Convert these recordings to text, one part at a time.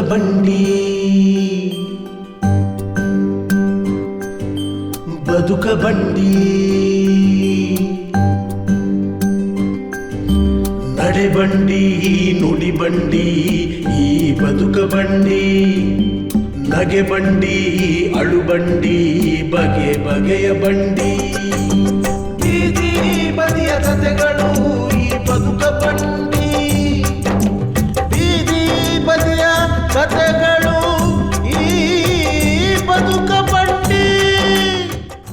ಬಂಡಿ ಬದುಕ ಬಂಡಿ ನಡೆ ಬಂಡಿ ನುಡಿ ಬಂಡಿ ಈ ಬದುಕ ಬಂಡಿ ನಗೆ ಬಂಡಿ ಅಳು ಬಂಡಿ ಬಗೆ ಬಗೆಯ ಬಂಡಿ.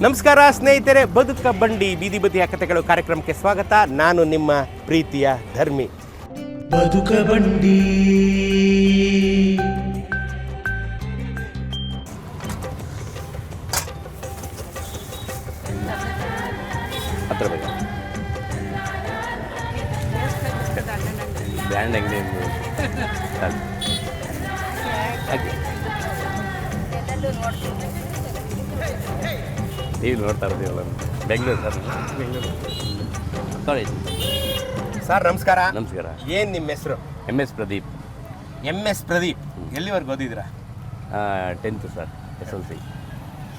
ನಮಸ್ಕಾರ, ಸ್ನೇಹಿತರೆ. ಬದುಕ ಬಂಡಿ ಬೀದಿ ಬದಿಯ ಕಥೆಗಳು ಕಾರ್ಯಕ್ರಮಕ್ಕೆ ಸ್ವಾಗತ. ನಾನು ನಿಮ್ಮ ಪ್ರೀತಿಯ ಧರ್ಮಿ. ಬದುಕ ಬಂಡಿ. ನೋಡ್ತಾ ಇರ್ತೀವಲ್ಲ Bengaluru sir? Bengaluru. Sorry sir ನಮಸ್ಕಾರ. ನಮಸ್ಕಾರ. ಏನು ನಿಮ್ಮ ಹೆಸರು? M S Pradeep. M S Pradeep. ಎಲ್ಲಿವರೆಗೆ ಓದಿದ್ದೀರಾ? Tenth sir S L C.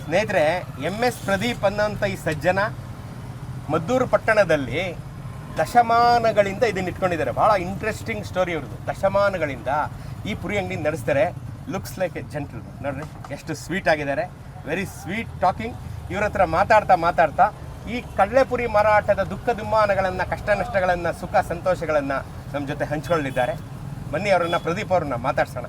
ಸ್ನೇಹಿತರೆ ಎಂ ಎಸ್ ಪ್ರದೀಪ್ ಅನ್ನೋಂಥ ಈ ಸಜ್ಜನ ಮದ್ದೂರು ಪಟ್ಟಣದಲ್ಲಿ ದಶಮಾನಗಳಿಂದ ಇದನ್ನ ಇಟ್ಕೊಂಡಿದ್ದಾರೆ. ಭಾಳ ಇಂಟ್ರೆಸ್ಟಿಂಗ್ ಸ್ಟೋರಿ ಅವ್ರದ್ದು. ದಶಮಾನಗಳಿಂದ ಈ ಪುರಿ ಅಂಗಡಿ ನಡೆಸ್ತಾರೆ. ಲುಕ್ಸ್ ಲೈಕ್ ಎ ಜೆಂಟಲ್ ನೋಡ್ರಿ ಎಷ್ಟು ಸ್ವೀಟ್ ಆಗಿದ್ದಾರೆ. ವೆರಿ ಸ್ವೀಟ್ ಟಾಕಿಂಗ್ ಇವ್ರ ಹತ್ರ ಮಾತಾಡ್ತಾ ಮಾತಾಡ್ತಾ ಈ ಕಡಲೆಪುರಿ ಮಾರಾಟದ ದುಃಖ ದುಮ್ಮಾನಗಳನ್ನು ಕಷ್ಟ ನಷ್ಟಗಳನ್ನು ಸುಖ ಸಂತೋಷಗಳನ್ನು ನಮ್ಮ ಜೊತೆ ಹಂಚ್ಕೊಳ್ಳಿದ್ದಾರೆ. ಬನ್ನಿ ಅವರನ್ನ ಪ್ರದೀಪ್ ಅವ್ರನ್ನ ಮಾತಾಡ್ಸೋಣ.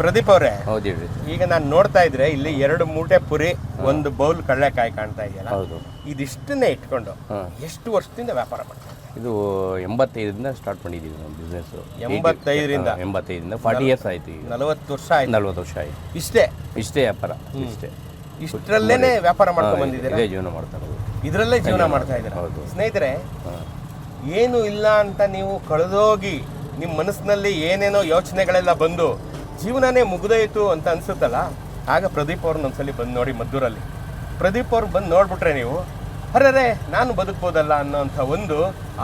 ಪ್ರದೀಪ್ ಅವರೇ ಹೌದು ಈಗ ನಾನು ನೋಡ್ತಾ ಇದ್ರೆ ಇಲ್ಲಿ ಎರಡು ಮೂಟೆ ಪುರಿ ಒಂದು ಬೌಲ್ ಕಡಲೆಕಾಯಿ ಕಾಣ್ತಾ ಇದೆಯಲ್ಲ? ಹೌದು. ಇದಿಷ್ಟನ್ನೇ ಇಟ್ಕೊಂಡು ಎಷ್ಟು ವರ್ಷದಿಂದ ವ್ಯಾಪಾರ ಮಾಡ್ತಾರೆ ಇದು ಎಂಬತ್ತೈದರಿಂದ ಸ್ಟಾರ್ಟ್ ಮಾಡಿದ್ದೀವಿ ನಮ್ಮ ಬಿಸ್ನೆಸ್ ಎಂಬತ್ತೈದರಿಂದ? ಎಂಬತ್ತೈದರಿಂದ ಫಾರ್ಟಿ ಇಯರ್ಸ್ ಆಯಿತು ಈಗ. ನಲವತ್ತು ವರ್ಷ ಆಯ್ತು. ನಲ್ವತ್ತು ವರ್ಷ ಆಯಿತು. ಇಷ್ಟೇ? ಇಷ್ಟೇ ವ್ಯಾಪಾರ ಇಷ್ಟೇ. ಇಷ್ಟರಲ್ಲೇನೆ ವ್ಯಾಪಾರ ಮಾಡ್ಕೊಂಡು ಬಂದಿದ್ದೀರಾ? ಇದೇ ಜೀವನ ಮಾಡ್ತಾ ಇರೋದು. ಇದರಲ್ಲೇ ಜೀವನ ಮಾಡ್ತಾ ಇದ್ದೀರಾ? ಹೌದು. ಸ್ನೇಹಿತರೆ ಏನು ಇಲ್ಲ ಅಂತ ನೀವು ಕಳೆದೋಗಿ ನಿಮ್ಮ ಮನಸ್ಸಿನಲ್ಲಿ ಏನೇನೋ ಯೋಚನೆಗಳೆಲ್ಲ ಬಂದು ಜೀವನನೇ ಮುಗಿದೋಯ್ತು ಅಂತ ಅನ್ಸುತ್ತಲ್ಲ? ಆಗ ಪ್ರದೀಪ್ ಅವ್ರನ್ನ ಒಂದ್ಸಲಿ ಬಂದು ನೋಡಿ ಮದ್ದೂರಲ್ಲಿ. ಪ್ರದೀಪ್ ಅವ್ರು ಬಂದು ನೋಡ್ಬಿಟ್ರೆ ನೀವು ಅರೆ ನಾನು ಬದುಕ್ಬೋದಲ್ಲ ಅನ್ನೋಂಥ ಒಂದು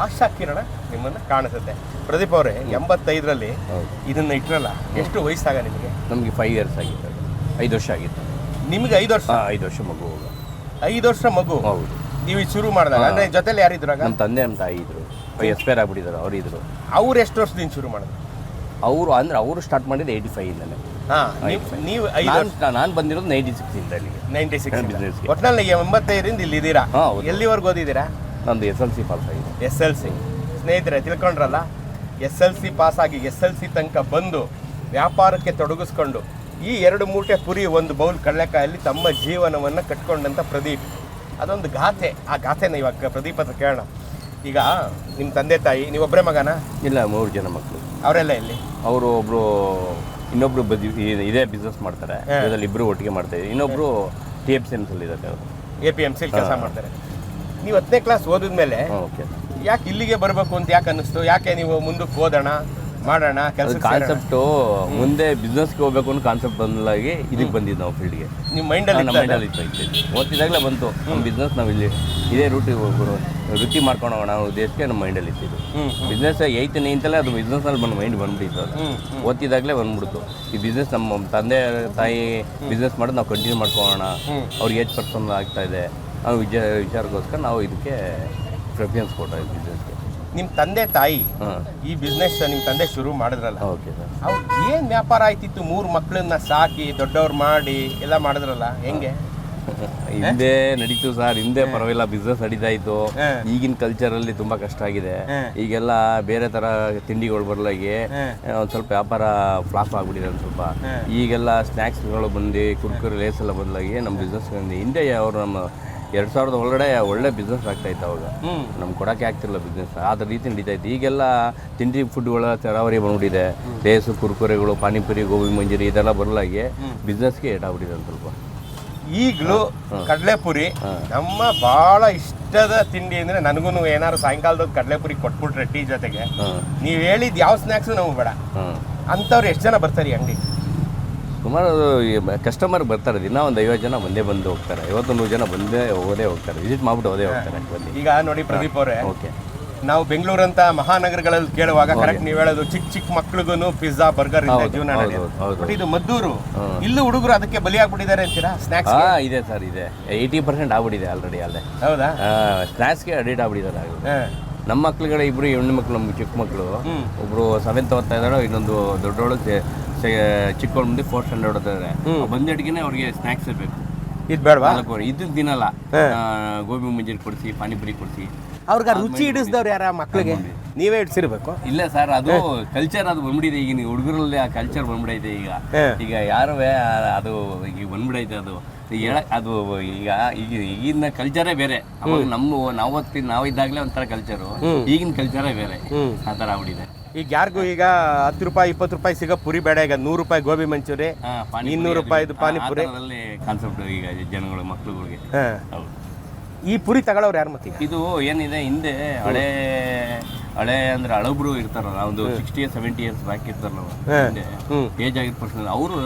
ಆಶಾ ಕಿರಣ ನಿಮ್ಮನ್ನು ಕಾಣಿಸುತ್ತೆ. ಪ್ರದೀಪ್ ಅವರೇ ಎಂಬತ್ತೈದರಲ್ಲಿ ಇದನ್ನು ಇದನ್ನ ಇಟ್ರಲ್ಲ ಎಷ್ಟು ವಯಸ್ಸಾಗ ನಿಮಗೆ? ನಮಗೆ ಫೈವ್ ಇಯರ್ಸ್ ಆಗಿತ್ತು. ಐದು ವರ್ಷ ಆಗಿತ್ತು. ನಿಮ್ಗೆ ಐದು ವರ್ಷ. ಐದು ವರ್ಷ ಮಗು ಹೋಗ. ಐದು ವರ್ಷ ಮಗು? ಹೌದು. ನೀವು ಇದು ಶುರು ಮಾಡಿದಾಗ. ಅಂದ್ರೆ ಜೊತೆಲಿ ಯಾರಿದ್ರಾಗ ನಮ್ಮ ತಂದೆ ನಮ್ಮ ತಾಯಿ ಇದ್ರು. ಎಕ್ಸ್ಪೈರ್ ಆಗ್ಬಿಟ್ಟಿದ್ರು ಅವ್ರು ಇದ್ರು. ಅವ್ರು ಎಷ್ಟು ವರ್ಷದಿಂದ ಶುರು ಮಾಡಿದ್ರು? ಅವರು ಅಂದ್ರೆ ಅವರು ಸ್ಟಾರ್ಟ್ ಮಾಡಿದ್ದು ಏಯ್ಟಿ ಫೈವ್ ಇಂದಲೇ. ಹಾ ನೀವು- ನೀವು ಐದು ವರ್ಷ. ನಾನು ಬಂದಿರೋದು ನೈಂಟಿ ಸಿಕ್ಸ್ ಇಂದ. ಅಲ್ಲಿಗೆ ನೈಂಟಿ ಸಿಕ್ಸ್ business ಗೆ. ಒಟ್ಟಿನಲ್ಲಿ ಎಂಬತ್ತೈದರಿಂದ ಇಲ್ಲಿ ಇದ್ದೀರಾ? ಹಾ, ಹೌದು. ಎಲ್ಲಿವರೆಗೂ ಓದಿದ್ದೀರಾ? ನಂದು ಎಸ್ ಎಲ್ ಸಿ ಪಾಸ್ ಆಗಿದೆ. S L C. ಸ್ನೇಹಿತರೆ ತಿಳ್ಕೊಂಡ್ರಲ್ಲ? ಎಸ್ ಎಲ್ ಸಿ ಪಾಸ್ ಆಗಿ ಎಸ್ ಎಲ್ ಸಿ ತನಕ ಬಂದು ವ್ಯಾಪಾರಕ್ಕೆ ತೊಡಗಿಸ್ಕೊಂಡು ಈ ಎರಡು ಮೂಟೆ ಪುರಿ ಒಂದು ಬೌಲ್ ಕಡಲೆಕಾಯಲ್ಲಿ ತಮ್ಮ ಜೀವನವನ್ನು ಕಟ್ಕೊಂಡಂಥ ಪ್ರದೀಪ್. ಅದೊಂದು ಗಾಥೆ ಆ ಗಾಥೆನ ಇವಾಗ ಪ್ರದೀಪ್ ಹತ್ರ ಕೇಳೋಣ. ಈಗ ನಿಮ್ಮ ತಂದೆ ತಾಯಿ ನೀವೊಬ್ಬರೇ ಮಗನ? ಇಲ್ಲ ಮೂರು ಜನ ಮಕ್ಕಳು ಅವರೆಲ್ಲ ಇಲ್ಲಿ ಅವರು ಒಬ್ಬರು ಇನ್ನೊಬ್ರು ಬದಿ ಇದೇ ಬಿಸ್ನೆಸ್ ಮಾಡ್ತಾರೆ. ಅದರಲ್ಲಿ ಇಬ್ಬರು ಒಟ್ಟಿಗೆ ಮಾಡ್ತಾರೆ ಇನ್ನೊಬ್ಬರು ಟಿ ಎಫ್ ಸಿ ಎಮ್ಸಲ್ಲಿ ಇದ್ದಾರೆ ಅವರು. ಎ ಪಿ ಎಂ ಸಿ ಕೆಲಸ ಮಾಡ್ತಾರೆ. ನೀವು ಹತ್ತನೇ ಕ್ಲಾಸ್ ಓದಿದ್ಮೇಲೆ ಓಕೆ. ಯಾಕೆ ಇಲ್ಲಿಗೆ ಬರಬೇಕು ಅಂತ ಯಾಕೆ ಅನ್ನಿಸ್ತು? ಯಾಕೆ ನೀವು ಮುಂದಕ್ಕೆ ಓದೋಣ ಮಾಡೋಣ ಕೆಲಸ ಕಾನ್ಸೆಪ್ಟು ಮುಂದೆ ಬಿಸ್ನೆಸ್ಗೆ ಹೋಗ್ಬೇಕು ಅನ್ನೋ ಕಾನ್ಸೆಪ್ಟ್ ಬಂದಾಗಿ ಇದಕ್ಕೆ ಬಂದಿದ್ದು ನಾವು ಫೀಲ್ಡ್ಗೆ ನಿಮ್ಮ ಮೈಂಡಲ್ಲಿ ನಮ್ಮ ಮೈಂಡಲ್ಲಿ ಇತ್ತು ಇತ್ತು. ಓದ್ತಿದ್ದಾಗಲೇ ಬಂತು. ನಮ್ಮ ಬಿಸ್ನೆಸ್ ನಾವು ಇಲ್ಲಿ ಇದೇ ರೂಟಿ ವೃತ್ತಿ ಮಾಡ್ಕೊಂಡು ಹೋಗೋಣ ಅನ್ನೋ ಉದ್ದೇಶಕ್ಕೆ ನಮ್ಮ ಮೈಂಡಲ್ಲಿ ಇತ್ತು ಬಿಸ್ನೆಸ್ ಏಯ್ತ್ ಅಂತಲೇ ಅದು ಬಿಸ್ನೆಸ್ನಲ್ಲಿ ಬಂದು ಮೈಂಡ್ ಬಂದ್ಬಿಟ್ಟಿತ್ತು ಅದು. ಓದ್ತಿದ್ದಾಗಲೇ ಬಂದ್ಬಿಡ್ತು. ಈ ಬಿಸ್ನೆಸ್ ನಮ್ಮ ತಂದೆ ತಾಯಿ ಬಿಸ್ನೆಸ್ ಮಾಡೋದು ನಾವು ಕಂಟಿನ್ಯೂ ಮಾಡ್ಕೊಳ್ಳೋಣ. ಅವ್ರಿಗೆ ಏಜ್ ಪರ್ಸನ್ ಆಗ್ತಾ ಇದೆ. ನಾವು ವಿಚಾರ ವಿಚಾರಕ್ಕೋಸ್ಕರ ನಾವು ಇದಕ್ಕೆ ಪ್ರಿಫರೆನ್ಸ್ ಕೊಟ್ಟೋ ಬಿಸ್ನೆಸ್ಗೆ ನಿಮ್ಮ ತಂದೆ ತಾಯಿ ಈ ಬಿಸ್ನೆಸ್ ನಿಮ್ಮ ತಂದೆ ಶುರು ಮಾಡಿದ್ರಲ್ಲ. Okay sir. ಅವ್ರು ಏನು ವ್ಯಾಪಾರ ಆಯ್ತಿತ್ತು ಮೂರು ಮಕ್ಕಳನ್ನ ಸಾಕಿ ದೊಡ್ಡವ್ರು ಮಾಡಿ ಎಲ್ಲ ಮಾಡಿದ್ರಲ್ಲ ಹೆಂಗೆ? ಹಿಂದೆ ನಡೀತು ಸರ್ ಹಿಂದೆ ಪರವಾಗಿಲ್ಲ ಬಿಸ್ನೆಸ್ ನಡೀತಾ ಇತ್ತು ಈಗಿನ ಈಗಿನ ಕಲ್ಚರಲ್ಲಿ ತುಂಬಾ ಕಷ್ಟ ಆಗಿದೆ. ಈಗೆಲ್ಲ ಬೇರೆ ತರ ತಿಂಡಿಗಳು ಬರ್ಲಾಗಿ ಒಂದ್ ಸ್ವಲ್ಪ ವ್ಯಾಪಾರ ಫ್ಲಾಪ್ ಆಗ್ಬಿಟ್ಟಿದೆ ಒಂದ್ ಸ್ವಲ್ಪ. ಈಗೆಲ್ಲ ಸ್ನಾಕ್ಸ್ಗಳು ಬಂದು ಕುರ್ಕುರಿ ಲೇಸ್ ಎಲ್ಲ ಬಂದಾಗಿ ನಮ್ಮ ಬಿಸ್ನೆಸ್ ಹಿಂದೆ ಅವರು ನಮ್ಮ ಎರಡು ಸಾವಿರದ ಒಳಗಡೆ ಒಳ್ಳೆ ಬಿಸ್ನೆಸ್ ಆಗ್ತಾ ಇತ್ತು ಅವಾಗ. ನಮ್ಗೆ ಕೊಡೋಕೆ ಆಗ್ತಿರಲಿಲ್ಲ ಬಿಸ್ನೆಸ್ ಅದ್ರ ರೀತಿ ನಡೀತಾ ಇತ್ತು. ಈಗೆಲ್ಲ ತಿಂಡಿ ಫುಡ್ಗಳ ತರಾವರಿ ಬಂದ್ಬಿಟ್ಟಿದೆ. ಲೇಸು ಕುರ್ಕುರೆಗಳು ಪಾನಿಪುರಿ ಗೋಬಿ ಮಂಜೂರಿ ಇದೆಲ್ಲ ಬರಲಾಗಿ ಬಿಸ್ನೆಸ್ಗೆ ಏಟಾಗ್ಬಿಟ್ಟಿದೆ ಅಂತ ಸ್ವಲ್ಪ. ಈಗಲೂ ಕಡಲೆಪುರಿ ನಮ್ಮ ಭಾಳ ಇಷ್ಟದ ತಿಂಡಿ ಅಂದರೆ ನನಗೂ ಏನಾದ್ರು ಸಾಯಂಕಾಲದ ಕಡಲೆಪುರಿ ಕೊಟ್ಬಿಟ್ರೆ ಟೀ ಜೊತೆಗೆ. ನೀವು ಹೇಳಿದ ಯಾವ ಸ್ನ್ಯಾಕ್ಸು ನಮಗೆ ಬೇಡ ಅಂಥವ್ರು ಎಷ್ಟು ಜನ ಬರ್ತಾರೆ ಅಂಗಡಿ ಸುಮಾರು ಕಸ್ಟಮರ್ ಬರ್ತಾರೆ ದಿನ ಒಂದು ಐವತ್ತು ಜನ ಬಂದೇ ಬಂದು ಹೋಗ್ತಾರೆ. ಐವತ್ತು ನೂರು ಜನ ಬಂದೇ ಹೋದೇ ಹೋಗ್ತಾರೆ ವಿಸಿಟ್ ಮಾಡ್ಬಿಟ್ಟು ಹೋದೇ ಹೋಗ್ತಾರೆ ಬಂದು ಈಗ ನೋಡಿ ಪ್ರದೀಪ್ ಅವರೇ. ಓಕೆ. ನಾವು ಬೆಂಗಳೂರಂತ ಮಹಾನಗರಗಳಲ್ಲಿ ಕೇಳುವಾಗ ಕರೆಕ್ಟ್ ನೀವು ಹೇಳೋದು ಚಿಕ್ಕ ಚಿಕ್ಕ ಮಕ್ಳಿಗೂ ಪಿಜ್ಜಾ ಬರ್ಗರ್ ಇಂದ ಜೀವನ. ಬಟ್ ಇದು ಮದ್ದೂರು ಇಲ್ಲೂ ಹುಡುಗರು ಅದಕ್ಕೆ ಬಲಿಯಾಗ್ಬಿಟ್ಟಿದ್ದಾರೆ ಅಂತೀರಾ? ಸ್ನಾಕ್ಸ್ ಹಾ ಇದೆ ಸರ್ ಇದೆ. ಏಯ್ಟಿ ಪರ್ಸೆಂಟ್ ಆಗ್ಬಿಟ್ಟಿದೆ ಆಲ್ರೆಡಿ ಅಲ್ಲೇ. ಹೌದಾ? ಸ್ನ್ಯಾಕ್ಸ್ಗೆ ಅಡಿಟ್ ಆಗ್ಬಿಟ್ಟಿದ್ದಾರೆ. ನಮ್ಮ ಮಕ್ಳುಗಳ ಇಬ್ರು ಹೆಣ್ಣು ಮಕ್ಕಳು ನಮ್ಮ ಚಿಕ್ಕ ಮಕ್ಕಳು ಒಬ್ರು ಸೆವೆಂತ್ ಓದ್ತಾ ಇದ್ದಾರೋ ಇನ್ನೊಂದು ದೊಡ್ಡವಳು ಚಿಕ್ಕವಳು ಮುಂದೆ ಫೋರ್ ಸ್ಟ್ಯಾಂಡರ್ಡ್ ಹೊಡ್ತಾರೆ ಬಂದ ಬಂದಡಿಗೆನೆ ಅವ್ರಿಗೆ ಸ್ನಾಕ್ಸ್ ಇರಬೇಕು. ಇದು ಬೇಡವಾ? ಇದು ದಿನಲ್ಲ ಗೋಬಿ ಮಂಜೂರಿ ಕೊಡಿಸಿ ಪಾನಿಪುರಿ ಕೊಡಿಸಿ. ಅವ್ರಿಗೆ ರುಚಿ ಹಿಡಿಸ್ದವ್ರು ಯಾರ ಮಕ್ಕಳಿಗೆ ನೀವೇ ಇಡ್ಸಿರ್ಬೇಕು ಇಲ್ಲ ಸರ್ ಅದು ಕಲ್ಚರ್ ಅದು ಬಂದ್ಬಿಟ್ಟಿದೆ ಈಗಿನ ಹುಡುಗರಲ್ಲಿ ಆ ಕಲ್ಚರ್ ಬಂದ್ಬಿಡೈತೆ ಈಗ. ಈಗ ಯಾರು ಅದು ಈಗ ಬಂದ್ಬಿಡೈತೆ ಅದು. ಈಗ ಹೇಳಕ್ ಅದು ಈಗ ಈಗ ಈಗಿನ ಕಲ್ಚರೇ ಬೇರೆ. ಅವಾಗ ನಮ್ಮ ನಾವು ನಾವು ಇದ್ದಾಗಲೇ ಒಂಥರ ಕಲ್ಚರು ಈಗಿನ ಕಲ್ಚರೇ ಬೇರೆ. ಆ ಥರ ಆಗ್ಬಿಟ್ಟಿದೆ. ಈಗ ಯಾರಿಗೂ ಈಗ ಹತ್ತು ರೂಪಾಯಿ ಇಪ್ಪತ್ತು ರೂಪಾಯಿ ಸಿಗೋ ಪುರಿ ಬೇಡ. ಈಗ ನೂರು ರೂಪಾಯಿ ಗೋಬಿ ಮಂಚೂರಿ ಇನ್ನೂರು ರೂಪಾಯಿದು ಪಾನಿಪುರಿ. ಕಾನ್ಸೆಪ್ಟ್ ಈಗ ಜನಗಳು ಮಕ್ಳುಗಳಿಗೆ. ಹೌದು. ಈ ಪುರಿ ತಗೊಳ್ಳೋರು ಯಾರು ಮತ್ತೆ ಇದು ಏನಿದೆ ಹಿಂದೆ ಹಳೆ ಹಳೆ ಅಂದ್ರೆ ಹಳಬ್ರು ಇರ್ತಾರಲ್ಲ ಒಂದು sixty years seventy years back ಇರ್ತಾರಲ್ಲ. ಏಜ್ ಆಗಿದ ಪರ್ಸನ್ ಅವರು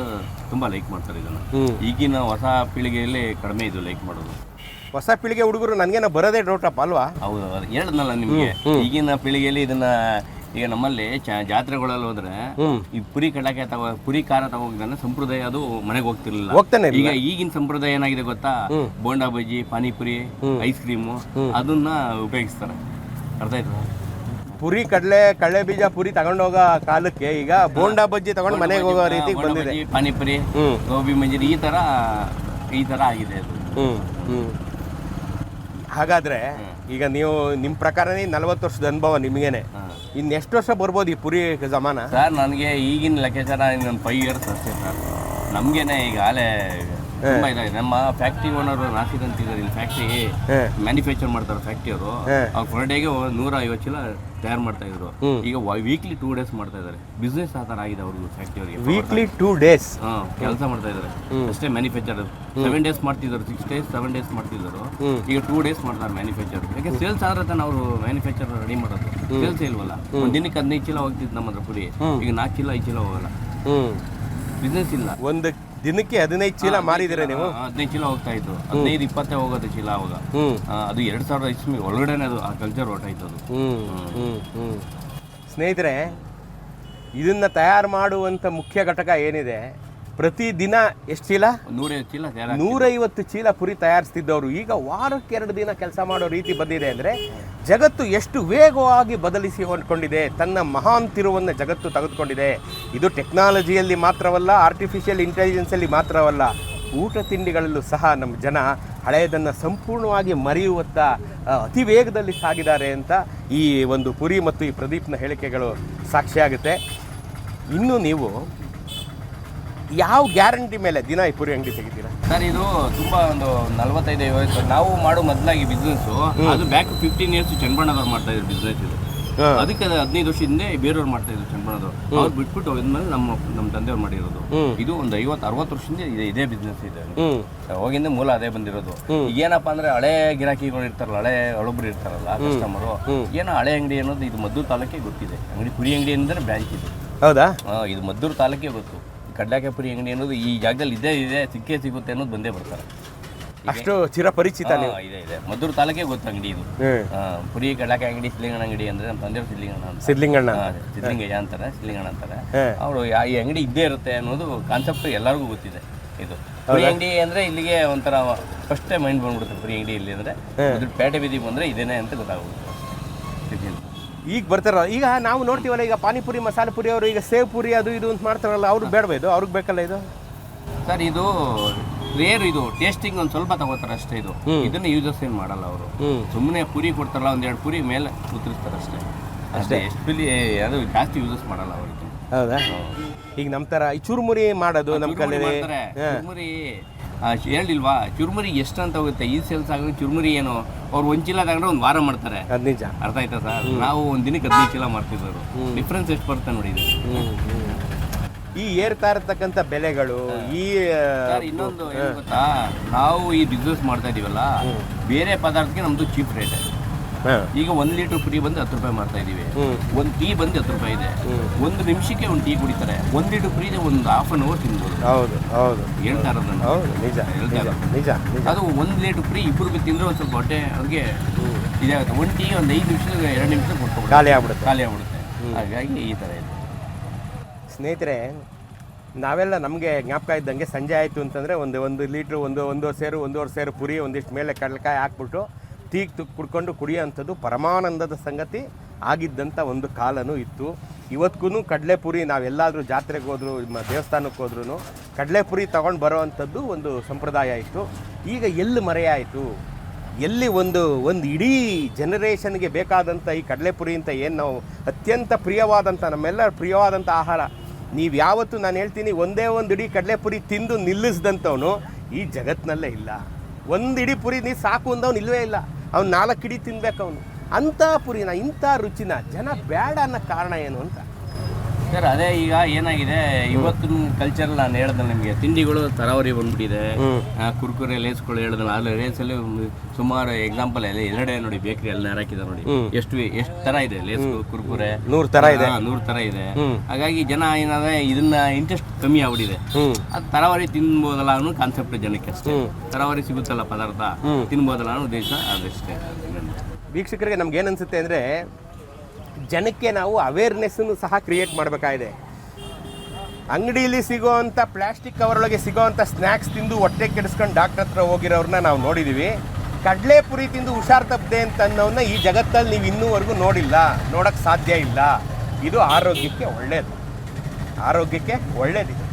ತುಂಬಾ ಲೈಕ್ ಮಾಡ್ತಾರೆ ಇದನ್ನ. ಈಗಿನ ಹೊಸ ಪೀಳಿಗೆಯಲ್ಲಿ ಕಡಿಮೆ ಇದು ಲೈಕ್ ಮಾಡೋದು. ಹೊಸ ಪೀಳಿಗೆ ಹುಡುಗರು ನನಗೇನೋ ಬರೋದೇ ಡೌಟಪ್ಪ ಅಲ್ವಾ? ಹೌದು ಹೇಳಿದ್ನಲ್ಲ ನಿಮಗೆ. ಈಗಿನ ಪೀಳಿಗೆಯಲ್ಲಿ ಇದನ್ನ ಈಗ ನಮ್ಮಲ್ಲಿ ಚ- ಜಾತ್ರೆಗಳಲ್ಲಿ ಹೋದ್ರೆ ಈ ಪುರಿ ಕಡಾಕೆ ತಗೋ ಪುರಿ ಖಾರ ತಗೋಗಿದ್ದಾನೆ ಸಂಪ್ರದಾಯ ಅದು ಮನೆಗೆ ಹೋಗ್ತಿರ್ಲಿಲ್ಲ. ಹೋಗ್ತಾನೆ ಈಗ ಈಗಿನ ಸಂಪ್ರದಾಯ ಏನಾಗಿದೆ ಗೊತ್ತಾ? ಬೋಂಡಾ ಬಜ್ಜಿ ಪಾನಿಪುರಿ ಐಸ್ ಕ್ರೀಮು ಅದನ್ನ ಉಪಯೋಗಿಸ್ತಾರೆ. ಅರ್ಥ ಆಯ್ತಾ? ಪುರಿ ಕಡಲೆ ಕಡಲೆ ಬೀಜ ಪುರಿ ತಗೊಂಡೋಗೋ ಕಾಲಕ್ಕೆ ಈಗ ಬೋಂಡಾ ಬಜ್ಜಿ ತಗೊಂಡು ಮನೆಗೆ ಹೋಗೋ ರೀತಿ ಬೋಂಡಾ ಬಂದಿದೆ. ಬಜ್ಜಿ, ಪಾನಿಪುರಿ ಹ್ಮ್. ಗೋಬಿ ಮಂಜೂರಿ ಈ ತರ ಈ ತರ ಆಗಿದೆ ಅದು. ಹ್ಮ್ ಹ್ಮ್. ಹಾಗಾದ್ರೆ ಈಗ ನೀವು ನಿಮ್ಮ ಪ್ರಕಾರನೇ ನಲವತ್ತು ವರ್ಷದ ಅನುಭವ ನಿಮಗೇನೆ. ಇನ್ನು ಎಷ್ಟು ವರ್ಷ ಬರ್ಬೋದು ಈ ಪುರಿ ಜಮಾನ? ಸರ್, ನನಗೆ ಈಗಿನ ಲೆಕ್ಕಾಚಾರ ಇನ್ನೊಂದು ಫೈವ್ ಇಯರ್ಸ್ ಅಷ್ಟೇ ಸರ್. ನಮಗೇನೆ ಈಗ ಆಲೆ ತುಂಬ ಇದಾಗಿದೆ. ನಮ್ಮ ಫ್ಯಾಕ್ಟ್ರಿ ಓನರ್ ನಾಸಿಕ್ ಅಂತಿದ್ದಾರೆ ಇಲ್ಲಿ ಫ್ಯಾಕ್ಟ್ರಿ ಮ್ಯಾನುಫ್ಯಾಕ್ಚರ್ ಮಾಡ್ತಾರೆ ಫ್ಯಾಕ್ಟ್ರಿ ಅವರು. ಅವ್ರು ಪರ್ ಡೇಗೆ ನೂರ ಐವತ್ತು ಚೀಲ ತಯಾರು ಮಾಡ್ತಾ ಇದ್ರು. ಈಗ ವೀಕ್ಲಿ ಟೂ ಡೇಸ್ ಮಾಡ್ತಾ ಇದ್ದಾರೆ ಬಿಸ್ನೆಸ್ ಆ ಥರ ಆಗಿದೆ ಅವ್ರಿಗೆ. ಫ್ಯಾಕ್ಟ್ರಿ ಅವರಿಗೆ ವೀಕ್ಲಿ ಟೂ ಡೇಸ್ ಕೆಲಸ ಮಾಡ್ತಾ ಇದ್ದಾರೆ ಅಷ್ಟೇ ಮ್ಯಾನುಫ್ಯಾಕ್ಚರ್ ಸೆವೆನ್ ಡೇಸ್ ಮಾಡ್ತಿದ್ರು ಸಿಕ್ಸ್ ಡೇಸ್ ಸೆವೆನ್ ಡೇಸ್ ಮಾಡ್ತಿದ್ರು. ಈಗ ಟೂ ಡೇಸ್ ಮಾಡ್ತಾರೆ ಮ್ಯಾನುಫ್ಯಾಕ್ಚರ್ ಯಾಕೆ ಸೇಲ್ಸ್ ಆದ್ರೆ ತಾನೆ ಅವರು ಮ್ಯಾನುಫ್ಯಾಕ್ಚರ್ ರೆಡಿ ಮಾಡೋದು. ಸೇಲ್ಸ್ ಇಲ್ವಲ್ಲ? ಒಂದು ದಿನಕ್ಕೆ ಹದಿನೈದು ಚೀಲ ಹೋಗ್ತಿತ್ತು ನಮ್ಮ ಹತ್ರ ಪುರಿ ಈಗ ನಾಲ್ಕು ಚೀಲ ಐದು ಚೀಲ ಹೋಗಲ್ಲ. ಬಿಸ್ನೆಸ್ ಇಲ್ಲ. ಒಂದು ದಿನಕ್ಕೆ ಹದಿನೈದು ಚೀಲ ಮಾರಿದಿರ ನೀವು? ಹದಿನೈದು ಚೀಲ ಹೋಗ್ತಾ ಇತ್ತು. ಹದಿನೈದು ಇಪ್ಪತ್ತೇ ಹೋಗೋದು ಚೀಲ ಅವಾಗ. ಅದು ಎರಡು ಸಾವಿರದ ಇಸ್ಮಿ ಒಳಗಡೆನೆ ಅದು ಆ ಕಲ್ಚರ್ ಹೊರಟಾಯ್ತು ಅದು. ಸ್ನೇಹಿತರೆ ಇದನ್ನ ತಯಾರು ಮಾಡುವಂತ ಮುಖ್ಯ ಘಟಕ ಏನಿದೆ? ಪ್ರತಿದಿನ ಎಷ್ಟು ಚೀಲ? ನೂರೈವತ್ತು ಚೀಲ ನೂರೈವತ್ತು ಚೀಲ ಪುರಿ ತಯಾರಿಸ್ತಿದ್ದವರು. ಈಗ ವಾರಕ್ಕೆ ಎರಡು ದಿನ ಕೆಲಸ ಮಾಡೋ ರೀತಿ ಬಂದಿದೆ ಅಂದರೆ ಜಗತ್ತು ಎಷ್ಟು ವೇಗವಾಗಿ ಬದಲಿಸಿ ಹೊಂದ್ಕೊಂಡಿದೆ ತನ್ನ ಮಹಾನ್ ತಿರುವನ್ನು ಜಗತ್ತು ತೆಗೆದುಕೊಂಡಿದೆ. ಇದು ಟೆಕ್ನಾಲಜಿಯಲ್ಲಿ ಮಾತ್ರವಲ್ಲ ಆರ್ಟಿಫಿಷಿಯಲ್ ಇಂಟೆಲಿಜೆನ್ಸಲ್ಲಿ ಮಾತ್ರವಲ್ಲ ಊಟ ತಿಂಡಿಗಳಲ್ಲೂ ಸಹ ನಮ್ಮ ಜನ ಹಳೆಯದನ್ನು ಸಂಪೂರ್ಣವಾಗಿ ಮರೆಯುವತ್ತ ಅತಿ ವೇಗದಲ್ಲಿ ಸಾಗಿದ್ದಾರೆ ಅಂತ ಈ ಒಂದು ಪುರಿ ಮತ್ತು ಈ ಪ್ರದೀಪ್ನ ಹೇಳಿಕೆಗಳು ಸಾಕ್ಷಿಯಾಗುತ್ತೆ. ಇನ್ನು ನೀವು ಯಾವ ಗ್ಯಾರಂಟಿ ಮೇಲೆ ದಿನ ಈ ಪುರಿ ಅಂಗಡಿ ತೆಗಿತೀರಾ? ಸರ್ ಇದು ತುಂಬಾ ಒಂದು ನಲವತ್ತೈದು ಐವತ್ತು ನಾವು ಮಾಡೋ ಮೊದಲಾಗಿ ಬಿಸ್ನೆಸ್ ಅದು ಬ್ಯಾಕ್ ಫಿಫ್ಟೀನ್ ಇಯರ್ಸ್ ಚನ್ನಬಣ್ಣದವ್ರು ಮಾಡ್ತಾ ಇದ್ರು ಬಿಸ್ನೆಸ್ ಇದು. ಅದಕ್ಕೆ ಅದು ಹದಿನೈದು ವರ್ಷ ಹಿಂದೆ ಬೇರೆಯವ್ರು ಮಾಡ್ತಾ ಇದ್ರು ಚನ್ನಬಣ್ಣದವ್ರು ಅವ್ರು ಬಿಟ್ಬಿಟ್ಟು ಹೋಗಿದ್ಮೇಲೆ ನಮ್ಮ ನಮ್ಮ ತಂದೆಯವ್ರು ಮಾಡಿರೋದು. ಇದು ಒಂದು ಐವತ್ತು ಅರವತ್ತು ವರ್ಷದಿಂದ ಇದೆ ಇದೇ ಬಿಸ್ನೆಸ್ ಇದೆ. ಹೋಗಿಂದ ಮೂಲ ಅದೇ ಬಂದಿರೋದು. ಏನಪ್ಪ ಅಂದ್ರೆ ಹಳೆ ಗಿರಾಕಿಗಳು ಇರ್ತಾರಲ್ಲ ಹಳೆ ಹಳಬ್ರು ಇರ್ತಾರಲ್ಲ ಕಸ್ಟಮರು ಏನೋ ಹಳೆ ಅಂಗಡಿ ಅನ್ನೋದು ಇದು ಮದ್ದೂರು ತಾಲೂಕಿಗೆ ಗೊತ್ತಿದೆ. ಅಂಗಡಿ ಪುರಿ ಅಂಗಡಿ ಅಂದ್ರೆ ಬ್ಯಾಂಕ್ ಇದೆ. ಹೌದಾ? ಇದು ಮದ್ದೂರು ತಾಲೂಕಿಗೆ ಗೊತ್ತು. ಕಡ್ಲಾಕೆ ಪುರಿ ಅಂಗಡಿ ಅನ್ನೋದು ಈ ಜಾಗದಲ್ಲಿ ಇದೇ ಇದೆ ಸಿಕ್ಕೇ ಸಿಗುತ್ತೆ ಅನ್ನೋದು ಬಂದೇ ಬರ್ತಾರೆ. ಅಷ್ಟು ಚಿರಪರಿಚಿತ ನೀವು. ಇದೆ ಇದೆ. ಮದ್ದೂರು ತಾಲೂಕೇ ಗೊತ್ತು ಅಂಗಡಿ ಇದು. ಆ, ಪುರಿ ಕಡ್ಲಾಕೆ ಅಂಗಡಿ ಸಿಲಿಂಗಣ ಅಂಗಡಿ ಅಂದ್ರೆ ನಮ್ಮ ತಂದೆಯವರು ಸಿಲಿಂಗಣ ಅಂತ ಸಿದ್ಲಿಂಗಣ್ಣ ಆ, ಸಿದ್ಲಿಂಗಯ್ಯ ಅಂತಾರೆ ಸಿಲಿಂಗಣ ಅಂತಾರೆ. ಅವರು ಈ ಅಂಗಡಿ ಇದ್ದೇ ಇರುತ್ತೆ ಅನ್ನೋದು ಕಾನ್ಸೆಪ್ಟ್ ಎಲ್ಲರಿಗೂ ಗೊತ್ತಿದೆ ಇದು. ಪುರಿ ಅಂಗಡಿ ಅಂದ್ರೆ ಇಲ್ಲಿಗೆ ಒಂಥರ ಫಸ್ಟ್ ಮೈಂಡ್ ಬಂದ್ಬಿಡುತ್ತೆ ಪುರಿ ಅಂಗಡಿ ಇಲ್ಲಿ ಅಂದ್ರೆ. ಅದ್ರ ಪೇಟೆ ಬೀದಿ ಬಂದ್ರೆ ಇದೇನೆ ಅಂತ ಗೊತ್ತಾಗುತ್ತೆ. ಈಗ ಬರ್ತಾರಲ್ಲ ಈಗ ನಾವು ನೋಡ್ತೀವಲ್ಲ ಈಗ ಪಾನಿಪುರಿ ಮಸಾಲೆ ಪುರಿ ಅವರು ಈಗ ಸೇವ್ ಪುರಿ ಅದು ಇದು ಅಂತ ಮಾಡ್ತಾರಲ್ಲ ಅವ್ರಿಗೆ ಬೇಡವಾ ಇದು? ಅವ್ರಿಗೆ ಬೇಕಲ್ಲ ಇದು? ಸರ್ ಇದು ರೇರ್ ಇದು ಟೇಸ್ಟಿಂಗ್ ಒಂದು ಸ್ವಲ್ಪ ತಗೋತಾರೆ ಅಷ್ಟೇ ಇದು. ಇದನ್ನ ಯೂಸಸ್ ಏನು ಮಾಡಲ್ಲ ಅವರು. ಸುಮ್ಮನೆ ಪುರಿ ಕೊಡ್ತಾರಲ್ಲ ಒಂದೆರಡು ಪುರಿ ಮೇಲೆ ಉತ್ತರಿಸ್ತಾರೆ ಅಷ್ಟೇ. ಅಷ್ಟೇ. ಎಷ್ಟು ಅದು ಜಾಸ್ತಿ ಯೂಸಸ್ ಮಾಡಲ್ಲ ಅವರಿಗೆ. ಹೌದಾ. ಈಗ ನಮ್ಮ ಥರ ಈ ಚುರುಮುರಿ ಮಾಡೋದು ನಮ್ಮ ಕಲೆ ಚುರುಮುರಿ ಹೇಳಿಲ್ವಾ? ಚುರುಮುರಿ ಎಷ್ಟು ಅಂತ ಹೋಗುತ್ತೆ? ಈ ಸೇಲ್ಸ್ ಆಗೋದು ಚುರುಮುರಿ ಏನು? ಅವ್ರು ಒಂದು ಚೀಲ ತಗೊಂಡ್ರೆ ಒಂದು ವಾರ ಮಾಡ್ತಾರೆ. ಅದು ನಿಜ. ಅರ್ಥ ಆಯ್ತಾ ಸರ್? ನಾವು ಒಂದು ದಿನಕ್ಕೆ ಹದಿನೈದು ಚೀಲ ಮಾಡ್ತಿದ್ರು ಡಿಫ್ರೆನ್ಸ್ ಎಷ್ಟು ಬರುತ್ತೆ ನೋಡಿ ಇದು ಈ ಏರ್ತಾ ಇರತಕ್ಕಂಥ ಬೆಲೆಗಳು ಈ ಇನ್ನೊಂದು ಏನು ಗೊತ್ತಾ? ನಾವು ಈ ಬಿಸ್ನೆಸ್ ಮಾಡ್ತಾ ಇದೀವಲ್ಲ ಬೇರೆ ಪದಾರ್ಥಕ್ಕೆ ನಮ್ದು ಚೀಪ್ ರೇಟ್ ಈಗ ಒಂದು ಲೀಟರ್ ಪುರಿ ಬಂದು ಹತ್ತು ರೂಪಾಯಿ ಮಾಡ್ತಾ ಇದೀವಿ. ಒಂದು ಟೀ ಬಂದು ಹತ್ತು ರೂಪಾಯಿ ಇದೆ. ಒಂದು ನಿಮಿಷಕ್ಕೆ ಒಂದು ಟೀ ಕುಡಿತಾರೆ. ಒಂದು ಲೀಟರ್ ಪುರಿ ಒಂದು ಹಾಫ್ ಅನ್ ಅವರ್ ತಿನ್ಬೋದು. ಹೌದು ಹೌದು. ಹೇಳ್ತಾ ಇರೋದು ಹೌದು ನಿಜ ನಿಜ ಅದು ಒಂದು ಲೀಟರ್ ಪುರಿ ಇಬ್ಬರು ತಿಂದ್ರೆ ಒಂದು ಸ್ವಲ್ಪ ಹೊಟ್ಟೆ ಅವ್ರಿಗೆ ಇದಾಗುತ್ತೆ. ಒಂದು ಟೀ ಒಂದು ಐದು ನಿಮಿಷ ಎರಡು ನಿಮಿಷ ಕೊಟ್ಕೊಬೋದು ಖಾಲಿ ಆಗ್ಬಿಡುತ್ತೆ. ಖಾಲಿ ಆಗ್ಬಿಡುತ್ತೆ. ಹಾಗಾಗಿ ಈ ಥರ ಇದೆ. ಸ್ನೇಹಿತರೆ ನಾವೆಲ್ಲ ನಮಗೆ ಜ್ಞಾಪಕ ಇದ್ದಂಗೆ ಸಂಜೆ ಆಯಿತು ಅಂತಂದರೆ ಒಂದು ಒಂದು ಲೀಟ್ರ್ ಒಂದು ಒಂದೂವರೆ ಸೇರು ಒಂದೂವರೆ ಸೇರು ಪುರಿ ಒಂದಿಷ್ಟು ಮೇಲೆ ಕಡಲೆಕಾಯಿ ಹಾಕ್ಬಿಟ್ಟು ಟೀಗೆ ತುಕ್ ಕುಡ್ಕೊಂಡು ಕುಡಿಯೋಂಥದ್ದು ಪರಮಾನಂದದ ಸಂಗತಿ ಆಗಿದ್ದಂಥ ಒಂದು ಕಾಲನೂ ಇತ್ತು. ಇವತ್ತಿಗೂ ಕಡಲೆಪುರಿ ನಾವೆಲ್ಲಾದರೂ ಜಾತ್ರೆಗೆ ಹೋದ್ರು ದೇವಸ್ಥಾನಕ್ಕೆ ಹೋದ್ರೂ ಕಡಲೆಪುರಿ ತೊಗೊಂಡು ಬರೋವಂಥದ್ದು ಒಂದು ಸಂಪ್ರದಾಯ ಇತ್ತು. ಈಗ ಎಲ್ಲಿ ಮರೆಯಾಯಿತು? ಎಲ್ಲಿ ಒಂದು ಒಂದು ಇಡೀ ಜನರೇಷನ್ಗೆ ಬೇಕಾದಂಥ ಈ ಕಡಲೆಪುರಿ ಅಂತ ಏನು ನಾವು ಅತ್ಯಂತ ಪ್ರಿಯವಾದಂಥ, ನಮ್ಮೆಲ್ಲರ ಪ್ರಿಯವಾದಂಥ ಆಹಾರ. ನೀವು ಯಾವತ್ತು ನಾನು ಹೇಳ್ತೀನಿ ಒಂದೇ ಒಂದು ಇಡೀ ಕಡಲೆಪುರಿ ತಿಂದು ನಿಲ್ಲಿಸ್ದಂಥವನು ಈ ಜಗತ್ತಿನಲ್ಲೇ ಇಲ್ಲ. ಒಂದು ಇಡೀ ಪುರಿ ನೀ ಸಾಕು ಅಂದವನು ಇಲ್ಲವೇ ಇಲ್ಲ. ಅವ್ನು ನಾಲ್ಕು ಇಡೀ ತಿನ್ಬೇಕು ಅವನು. ಅಂಥ ಪುರಿನ, ಇಂಥ ರುಚಿನ ಜನ ಬೇಡ ಅನ್ನೋ ಕಾರಣ ಏನು ಅಂತ? ಸರ್ ಅದೇ ಈಗ ಏನಾಗಿದೆ? ಇವತ್ತಿನ ಕಲ್ಚರ್ ನಾನು ಹೇಳ್ದೆ ನಿಮಗೆ ತಿಂಡಿಗಳು ತರಾವರಿ ಬಂದ್ಬಿಟ್ಟಿದೆ. ಕುರ್ಕುರೆ ಲೇಸ್ಗಳು ಹೇಳಿದ್ನಲ್ಲ ಅಲ್ಲಿ ಲೇಸಲ್ಲಿ ಸುಮಾರು ಎಕ್ಸಾಂಪಲ್ ಇದೆ ಎರಡೇ ನೋಡಿ ಬೇಕರಿ ಅಲ್ಲಿ ಹಾಕಿದ್ದಾರೆ ನೋಡಿ. ಎಷ್ಟು ಎಷ್ಟು ತರ ಇದೆ ಲೇಸ್ ಕುರ್ಕುರೆ? ನೂರ್ ತರ ಇದೆ. ನೂರ್ ತರ ಇದೆ. ಹಾಗಾಗಿ ಜನ ಏನಾದ್ರೆ ಇದನ್ನ ಇಂಟ್ರೆಸ್ಟ್ ಕಮ್ಮಿ ಆಗ್ಬಿಟ್ಟಿದೆ. ಅದು ತರಾವರಿ ತಿನ್ಬೋದಲ್ಲ ಅನ್ನೋ ಕಾನ್ಸೆಪ್ಟ್ ಜನಕ್ಕೆ ಅಷ್ಟೇ. ತರಾವರಿ ಸಿಗುತ್ತಲ್ಲ ಪದಾರ್ಥ ತಿನ್ಬೋದಲ್ಲ ಅನ್ನೋ ಉದ್ದೇಶ ಅದಷ್ಟೇ ವೀಕ್ಷಕರಿಗೆ ನಮ್ಗೆ ಏನು ಅನ್ಸುತ್ತೆ ಅಂದರೆ ಜನಕ್ಕೆ ನಾವು ಅವೇರ್ನೆಸ್ಸನ್ನು ಸಹ ಕ್ರಿಯೇಟ್ ಮಾಡಬೇಕಾಗಿದೆ. ಅಂಗಡಿಯಲ್ಲಿ ಸಿಗೋವಂಥ ಪ್ಲಾಸ್ಟಿಕ್ ಕವರೊಳಗೆ ಸಿಗೋವಂಥ ಸ್ನ್ಯಾಕ್ಸ್ ತಿಂದು ಹೊಟ್ಟೆ ಕೆಡಿಸ್ಕೊಂಡು ಡಾಕ್ಟರ್ ಹತ್ರ ಹೋಗಿರೋರನ್ನ ನಾವು ನೋಡಿದ್ದೀವಿ ಕಡಲೆಪುರಿ ತಿಂದು ಹುಷಾರ್ ತಪ್ಪದೆ ಅಂತ ಅನ್ನೋನ್ನ ಈ ಜಗತ್ತಲ್ಲಿ ನೀವು ಇನ್ನೂವರೆಗೂ ನೋಡಿಲ್ಲ ನೋಡೋಕ್ಕೆ ಸಾಧ್ಯ ಇಲ್ಲ. ಇದು ಆರೋಗ್ಯಕ್ಕೆ ಒಳ್ಳೆಯದು ಆರೋಗ್ಯಕ್ಕೆ ಒಳ್ಳೇದಿದೆ